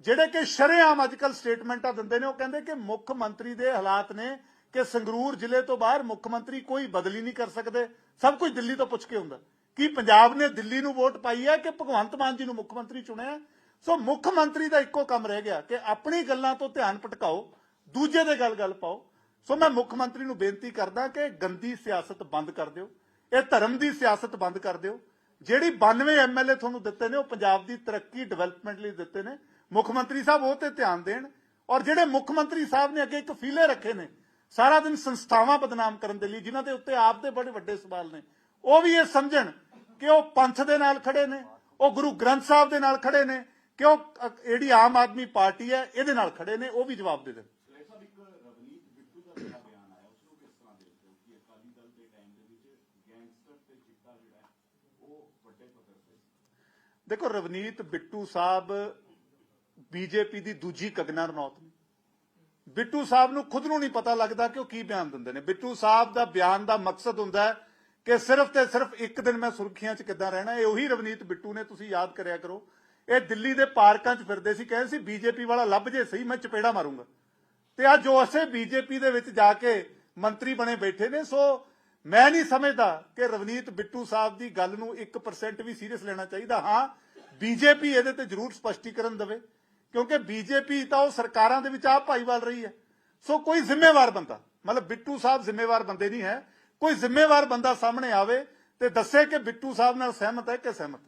ਜਿਹੜੇ ਕਿ ਸ਼ਰੇਆਮ ਅੱਜਕੱਲ ਸਟੇਟਮੈਂਟਾਂ ਦਿੰਦੇ ਨੇ, ਉਹ ਕਹਿੰਦੇ ਕਿ ਮੁੱਖ ਮੰਤਰੀ ਦੇ ਹਾਲਾਤ ਨੇ ਕਿ ਸੰਗਰੂਰ ਜ਼ਿਲ੍ਹੇ ਤੋਂ ਬਾਹਰ ਮੁੱਖ ਮੰਤਰੀ ਕੋਈ ਬਦਲੀ ਨਹੀਂ ਕਰ ਸਕਦੇ। ਸਭ ਕੁਝ ਦਿੱਲੀ ਤੋਂ ਪੁੱਛ ਕੇ ਹੁੰਦਾ ਕੀ ਪੰਜਾਬ ਨੇ ਦਿੱਲੀ ਨੂੰ ਵੋਟ ਪਾਈ ਹੈ ਕਿ ਭਗਵੰਤ ਮਾਨ ਜੀ ਨੂੰ ਮੁੱਖ ਮੰਤਰੀ ਚੁਣਿਆ? ਸੋ ਮੁੱਖ ਮੰਤਰੀ ਦਾ ਇੱਕੋ ਕੰਮ ਰਹਿ ਗਿਆ ਕਿ ਆਪਣੀ ਗੱਲਾਂ ਤੋਂ ਧਿਆਨ ਭਟਕਾਓ, ਦੂਜੇ ਦੇ ਗੱਲ-ਗੱਲ ਪਾਓ। ਸੋ ਮੈਂ ਮੁੱਖ ਮੰਤਰੀ ਨੂੰ ਬੇਨਤੀ ਕਰਦਾ ਕਿ ਗੰਦੀ ਸਿਆਸਤ ਬੰਦ ਕਰ ਦਿਓ, ਇਹ ਧਰਮ ਦੀ ਸਿਆਸਤ ਬੰਦ ਕਰ ਦਿਓ। ਜਿਹੜੀ 92 ਐਮਐਲਏ ਤੁਹਾਨੂੰ ਦਿੱਤੇ ਨੇ, ਉਹ ਪੰਜਾਬ ਦੀ ਤਰੱਕੀ ਡਿਵੈਲਪਮੈਂਟ ਲਈ ਦਿੱਤੇ ਨੇ। ਮੁੱਖ ਮੰਤਰੀ ਸਾਹਿਬ ਉਹ ਤੇ ਧਿਆਨ ਦੇਣ ਔਰ ਜਿਹੜੇ ਮੁੱਖ ਮੰਤਰੀ ਸਾਹਿਬ ਨੇ ਅੱਗੇ ਇੱਕ ਫੀਲੇ ਰੱਖੇ ਨੇ, ਸਾਰਾ ਦਿਨ ਸੰਸਥਾਵਾਂ ਬਦਨਾਮ ਕਰਨ ਦੇ ਲਈ, ਜਿਨ੍ਹਾਂ ਦੇ ਉੱਤੇ ਆਪ ਦੇ ਬੜੇ ਵੱਡੇ ਸਵਾਲ ਨੇ, ਉਹ ਵੀ ਇਹ ਸਮਝਣ ਕਿ ਉਹ ਪੰਥ ਦੇ ਨਾਲ ਖੜੇ ਨੇ, ਉਹ ਗੁਰੂ ਗ੍ਰੰਥ ਸਾਹਿਬ ਦੇ ਨਾਲ ਖੜੇ ਨੇ, ਕਿ ਉਹ ਜਿਹੜੀ ਆਮ ਆਦਮੀ ਪਾਰਟੀ ਹੈ, ਇਹਦੇ ਨਾਲ ਖੜੇ ਨੇ, ਉਹ ਵੀ ਜਵਾਬ ਦੇ ਦੇਣ ਸਲੇਟ ਸਾਹਿਬ ਇੱਕ ਰਵਨੀਤ ਬਿੱਟੂ ਦਾ ਜਿਹੜਾ ਬਿਆਨ ਆਇਆ ਉਸ ਨੂੰ ਕਿਸ ਤਰ੍ਹਾਂ ਦੇਖਦੇ ਹੋ ਕਿ ਅਕਾਲੀ ਦਲ ਦੇ ਟਾਈਮ ਦੇ ਵਿੱਚ ਗੈਂਗਸਟਰ ਤੇ ਚਿੱਟਾ ਜਿਹੜਾ ਹੈ ਉਹ ਵੱਡੇ ਪੱਧਰ ਤੇ ਸੀ ਦੇਖੋ ਰਵਨੀਤ, ਬਿੱਟੂ ਸਾਹਿਬ ਬੀਜੇਪੀ ਦੀ ਦੂਜੀ ਕਗਨਾ ਰਣੌਤ ਨੇ। ਬਿੱਟੂ ਸਾਹਿਬ ਨੂੰ ਖੁਦ ਨੂੰ ਨਹੀਂ ਪਤਾ ਲੱਗਦਾ ਕਿ ਉਹ ਕੀ ਬਿਆਨ ਦਿੰਦੇ ਨੇ। ਬਿੱਟੂ ਸਾਹਿਬ ਦਾ ਬਿਆਨ ਦਾ ਮਕਸਦ ਹੁੰਦਾ ਹੈ ਕਿ ਸਿਰਫ ਤੇ ਸਿਰਫ ਇੱਕ ਦਿਨ ਮੈਂ ਸੁਰਖੀਆਂ 'ਚ ਕਿੱਦਾਂ ਰਹਿਣਾ, ਇਹ ਉਹੀ ਰਵਨੀਤ, ਬਿੱਟੂ ਨੇ, ਤੁਸੀਂ ਯਾਦ ਕਰਿਆ ਕਰੋ। ਇਹ ਦਿੱਲੀ ਦੇ ਪਾਰਕਾਂ 'ਚ ਫਿਰਦੇ ਸੀ, ਕਹਿੰਦੇ ਸੀ ਬੀਜੇਪੀ ਵਾਲਾ ਲੱਭ ਜੇ ਸਹੀ, ਮੈਂ ਚਪੇੜਾ ਮਾਰੂੰਗਾ। ਤੇ ਅੱਜ ਉਹ ਅਸੇ ਬੀਜੇਪੀ ਦੇ ਵਿੱਚ ਜਾ ਕੇ ਮੰਤਰੀ ਬਣੇ ਬੈਠੇ ਨੇ, ਸੋ ਮੈਂ ਨਹੀਂ ਸਮਝਦਾ ਕਿ ਰਵਨੀਤ ਬਿੱਟੂ ਸਾਹਿਬ ਦੀ ਗੱਲ ਨੂੰ 1% ਵੀ ਸੀਰੀਅਸ ਲੈਣਾ ਚਾਹੀਦਾ। ਹਾਂ ਬੀਜੇਪੀ ਇਹਦੇ ਤੇ ਜ਼ਰੂਰ ਸਪਸ਼ਟੀਕਰਨ ਦੇਵੇ, ਕਿਉਂਕਿ ਬੀਜੇਪੀ ਤਾਂ ਉਹ ਸਰਕਾਰਾਂ ਦੇ ਵਿੱਚ ਆਪ ਭਾਈਵਾਲ ਰਹੀ ਹੈ। ਸੋ ਕੋਈ ਜ਼ਿੰਮੇਵਾਰ ਬੰਦਾ, ਮਤਲਬ ਬਿੱਟੂ ਸਾਹਿਬ ਜ਼ਿੰਮੇਵਾਰ ਬੰਦੇ ਨਹੀਂ ਹੈ, ਕੋਈ ਜ਼ਿੰਮੇਵਾਰ ਬੰਦਾ ਸਾਹਮਣੇ ਆਵੇ ਤੇ ਦੱਸੇ ਕਿ ਬਿੱਟੂ ਸਾਹਿਬ ਨਾਲ ਸਹਿਮਤ ਹੈ ਕਿ ਸਹਿਮਤ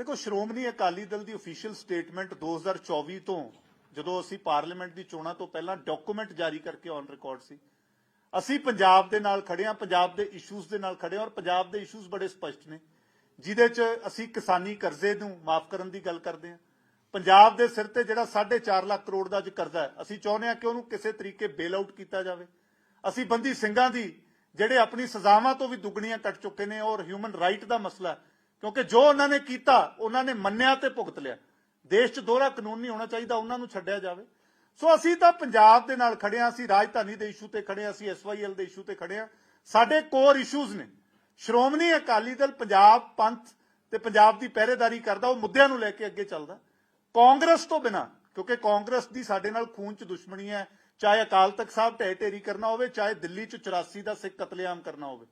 ਦੇਖੋ, ਸ਼੍ਰੋਮਣੀ ਅਕਾਲੀ ਦਲ ਦੀ ਅਫੀਸ਼ੀਅਲ ਸਟੇਟਮੈਂਟ 2024 ਤੋਂ ਜਦੋਂ ਅਸੀਂ ਪਾਰਲੀਮੈਂਟ ਦੀ ਚੋਣਾਂ ਤੋਂ ਪਹਿਲਾਂ ਡਾਕੂਮੈਂਟ ਜਾਰੀ ਕਰਕੇ ਔਨ ਰਿਕਾਰਡ ਸੀ ਅਸੀਂ ਪੰਜਾਬ ਦੇ ਨਾਲ ਖੜੇ ਹਾਂ, ਪੰਜਾਬ ਦੇ ਇਸ਼ੂਜ਼ ਦੇ ਨਾਲ ਖੜੇ ਹਾਂ ਔਰ ਪੰਜਾਬ ਦੇ ਇਸ਼ੂਜ਼ ਬੜੇ ਸਪਸ਼ਟ ਨੇ, ਜਿਹਦੇ 'ਚ ਅਸੀਂ ਕਿਸਾਨੀ ਕਰਜ਼ੇ ਨੂੰ ਮਾਫ ਕਰਨ ਦੀ ਗੱਲ ਕਰਦੇ ਹਾਂ ਪੰਜਾਬ ਦੇ ਸਿਰ ਤੇ ਜਿਹੜਾ 4.5 ਲੱਖ ਕਰੋੜ ਦਾ ਅੱਜ ਕਰਜ਼ਾ ਹੈ, ਅਸੀਂ ਚਾਹੁੰਦੇ ਹਾਂ ਕਿ ਉਹਨੂੰ ਕਿਸੇ ਤਰੀਕੇ ਬੇਲ ਆਊਟ ਕੀਤਾ ਜਾਵੇ ਅਸੀਂ ਬੰਦੀ ਸਿੰਘਾਂ ਦੀ, ਜਿਹੜੇ ਆਪਣੀ ਸਜ਼ਾਵਾਂ ਤੋਂ ਵੀ ਦੁੱਗਣੀਆਂ ਕੱਟ ਚੁੱਕੇ ਨੇ ਔਰ ਹਿਊਮਨ ਰਾਈਟ ਦਾ ਮਸਲਾ ਹੈ। ਕਿਉਂਕਿ ਜੋ ਉਹਨਾਂ ਨੇ ਕੀਤਾ, ਉਹਨਾਂ ਨੇ ਮੰਨਿਆ ਤੇ ਭੁਗਤ ਲਿਆ। ਦੇਸ਼ 'ਚ ਦੋਹਰਾ ਕਾਨੂੰਨ ਨਹੀਂ ਹੋਣਾ ਚਾਹੀਦਾ, ਉਹਨਾਂ ਨੂੰ ਛੱਡਿਆ ਜਾਵੇ। ਸੋ ਅਸੀਂ ਤਾਂ ਪੰਜਾਬ ਦੇ ਨਾਲ ਖੜੇ ਹਾਂ, ਅਸੀਂ ਰਾਜਧਾਨੀ ਦੇ ਇਸ਼ੂ ਤੇ ਖੜੇ ਹਾਂ, ਅਸੀਂ ਐਸਵਾਈਐਲ ਦੇ ਇਸ਼ੂ ਤੇ ਖੜੇ ਹਾਂ। ਸਾਡੇ ਕੋਰ ਇਸ਼ੂਜ਼ ਨੇ। ਸ਼੍ਰੋਮਣੀ ਅਕਾਲੀ ਦਲ ਪੰਜਾਬ ਪੰਥ ਤੇ ਪੰਜਾਬ ਦੀ ਪਹਿਰੇਦਾਰੀ ਕਰਦਾ, ਉਹ ਮੁੱਦਿਆਂ ਨੂੰ ਲੈ ਕੇ ਅੱਗੇ ਚੱਲਦਾ। ਕਾਂਗਰਸ ਤੋਂ ਬਿਨਾ, ਕਿਉਂਕਿ ਕਾਂਗਰਸ ਦੀ ਸਾਡੇ ਨਾਲ ਖੂਨ 'ਚ ਦੁਸ਼ਮਣੀ ਹੈ, ਚਾਹੇ ਅਕਾਲ ਤਖਤ ਸਾਹਿਬ ਢਹਿ ਢੇਰੀ ਕਰਨਾ ਹੋਵੇ, ਚਾਹੇ ਦਿੱਲੀ 'ਚ 84 ਦਾ ਸਿੱਖ ਕਤਲੇਆਮ ਕਰਨਾ ਹੋਵੇ।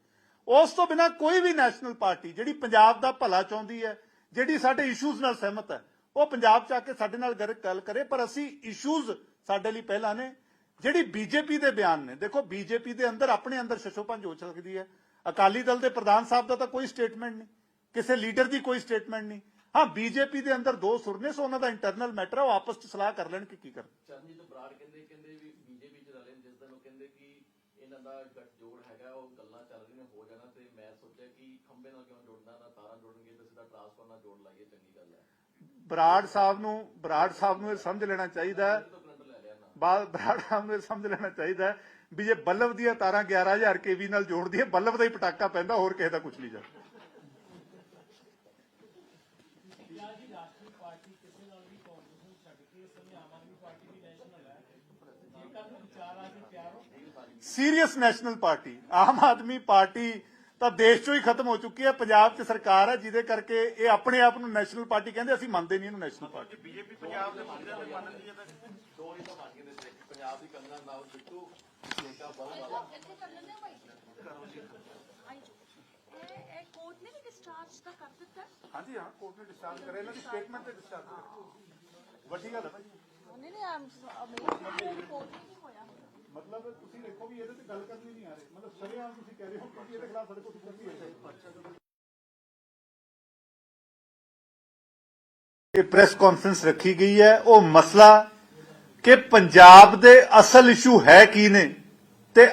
ਉਸ ਤੋਂ ਬਿਨਾ ਕੋਈ ਵੀ ਨੈਸ਼ਨਲ ਪਾਰਟੀ ਜਿਹੜੀ ਪੰਜਾਬ ਦਾ ਭਲਾ ਚਾਹੁੰਦੀ ਹੈ, ਜਿਹੜੀ ਸਾਡੇ ਇਸ਼ੂਜ਼ ਨਾਲ ਸਹਿਮਤ ਹੈ, ਉਹ ਪੰਜਾਬ 'ਚ ਆ ਕੇ ਸਾਡੇ ਨਾਲ ਗੱਲ ਕਰੇ। ਪਰ ਅਸੀਂ ਇਸ਼ੂਜ਼ ਸਾਡੇ ਲਈ ਪਹਿਲਾਂ ਨੇ, ਜਿਹੜੀ ਬੀਜੇਪੀ ਦੇ ਬਿਆਨ ਨੇ। ਦੇਖੋ, ਬੀਜੇਪੀ ਦੇ ਅੰਦਰ ਆਪਣੇ ਅੰਦਰ ਸ਼ਸ਼ੋਪੰਜ ਹੋ ਸਕਦੀ ਹੈ। ਅਕਾਲੀ ਦਲ ਦੇ ਪ੍ਰਧਾਨ ਸਾਹਿਬ ਦਾ ਤਾਂ ਕੋਈ ਸਟੇਟਮੈਂਟ ਨਹੀਂ। ਕਿਸੇ ਲੀਡਰ ਦੀ ਕੋਈ ਸਟੇਟਮੈਂਟ ਨਹੀਂ। ਹਾਂ, ਬੀਜੇਪੀ ਦੇ ਅੰਦਰ ਦੋ ਸੁਰ ਨੇ, ਸੋ ਉਹਨਾਂ ਦਾ ਇੰਟਰਨਲ ਮੈਟਰ ਹੈ ਉਹ ਆਪਸ 'ਚ ਸਲਾਹ ਕਰ ਲੈਣ ਕਿ ਕੀ ਕਰਨ। ਚਰਨਜੀਤ ਬਰਾੜ ਕਹਿੰਦੇ ਕਹਿੰਦੇ ਵੀ ਬੀਜੇਪੀ ਚ ਰਲੇ ਨੇ, ਜਿਸ ਦਿਨ ਉਹ ਕਹਿੰਦੇ ਕਿ ਇਹਨਾਂ ਦਾ ਗੱਠਜੋੜ ਹੈਗਾ ਉਹ ਗੱਲਾਂ ਚੱਲ ਰਹੀਆਂ ਹੋ ਜਾਣਾ ਤੇ ਮੈਂ ਸੋਚਿਆ ਕਿ ਖੰਬੇ ਨਾਲ ਕਿਉਂ ਜੋੜਨਾ ਨਾ ਤਾਰਾਂ ਜੋੜਨਗੇ ਤੇ ਸਿੱਧਾ ਟਰਾਂਸਫਾਰਮਰ ਨਾਲ ਜੋੜ ਲਾਈਏ ਚੰਗੀ ਗੱਲ ਹੈ। ਬਰਾੜ ਸਾਹਿਬ ਨੂੰ ਬਰਾੜ ਸਾਹਿਬ ਨੂੰ ਇਹ ਸਮਝ ਲੈਣਾ ਚਾਹੀਦਾ ਬਰਾੜ ਸਾਹਿਬ ਨੂੰ ਇਹ ਸਮਝ ਲੈਣਾ ਚਾਹੀਦਾ ਵੀ ਜੇ ਬੱਲਬ ਦੀਆਂ ਤਾਰਾਂ 11000 ਕੇਵੀ ਨਾਲ ਜੋੜਦੀ ਹੈ ਬੱਲਬ ਦਾ ਹੀ ਪਟਾਕਾ ਪੈਂਦਾ ਹੋਰ ਕਿਸੇ ਦਾ ਕੁਝ ਨਹੀਂ ਜਾਂਦਾ ਪੰਜਾਬ ਦੀ ਰਾਸ਼ਟਰੀ ਪਾਰਟੀ ਕਿਸੇ ਨਾਲ ਵੀ ਕਾਂਗਰਸ ਨੂੰ ਛੱਡ ਕੇ ਇਸ ਸਮੇਂ ਆਮ ਆਦਮੀ ਪਾਰਟੀ ਦੀ ਨੈਸ਼ਨਲ ਹੈ ਜੇਕਰ ਵਿਚਾਰ ਆ ਕੇ ਤਿਆਰ ਹੋ serious national party Aam Aadmi party ਤਾਂ ਦੇਸ਼ ਚੋਂ ਹੀ ਖਤਮ ਹੋ ਚੁੱਕੀ ਹੈ ਪੰਜਾਬ 'ਚ ਸਰਕਾਰ ਹੈ ਜਿਹਦੇ ਕਰਕੇ ਇਹ ਆਪਣੇ ਆਪ ਨੂੰ ਨੈਸ਼ਨਲ ਪਾਰਟੀ ਕਹਿੰਦੇ ਅਸੀਂ ਮੰਨਦੇ ਨਹੀਂ ਇਹਨੂੰ ਨੈਸ਼ਨਲ ਪਾਰਟੀ। ਦੋ ਹੀ ਤਾਂ ਮੰਨ ਗਏ ਨੇ ਸਿੱਖ ਪੰਜਾਬ ਦੀ ਕੰਗਨਾ ਨਾਲ ਬਿੱਟੂ ਜੇਕਾ ਬਹੁਤ ਵਾਲਾ ਇੱਥੇ ਕਰ ਲੈਂਦੇ ਹੋ ਭਾਈ? ਆਈ ਜੋ ਇਹ ਇਹ ਕੋਰਟ ਨੇ ਵੀ ਡਿਸਚਾਰਜ ਤਾਂ ਕਰ ਦਿੱਤਾ? ਹੈ? ਹਾਂਜੀ ਹਾਂ ਕੋਰਟ ਨੇ ਡਿਸਚਾਰਜ ਕਰਿਆ ਇਹਨਾਂ ਦੀ ਸਟੇਟਮੈਂਟ ਤੇ ਡਿਸਚਾਰਜ ਕਰਿਆ। ਵੱਡੀ ਗੱਲ ਹੈ ਭਾਜੀ ਨਹੀਂ ਨਹੀਂ ਆਮ ਅਮੇਜ਼ਿੰਗ ਰਿਪੋਰਟ ਨਹੀਂ ਹੋਇਆ। ਮਤਲਬ ਤੁਸੀਂ ਦੇਖੋ ਵੀ ਇਹਦੇ ਤੇ ਗੱਲ ਕਰਨੀ ਨਹੀਂ ਆ ਰਹੀ। ਮਤਲਬ ਸਰੇਆਮ ਤੁਸੀਂ ਕਹਿ ਰਹੇ ਹੋ ਕਿ ਇਹਦੇ ਖਿਲਾਫ ਸਾਡੇ ਕੋਲ ਸਬੂਤ ਹੈ। ਇਹ ਪ੍ਰੈਸ ਕਾਨਫਰੰਸ ਰੱਖੀ ਗਈ ਹੈ। ਉਹ ਮਸਲਾ ਕਿ ਪੰਜਾਬ ਦੇ ਅਸਲ ਇਸ਼ੂ ਹੈ ਕੀ ਨੇ ਤੇ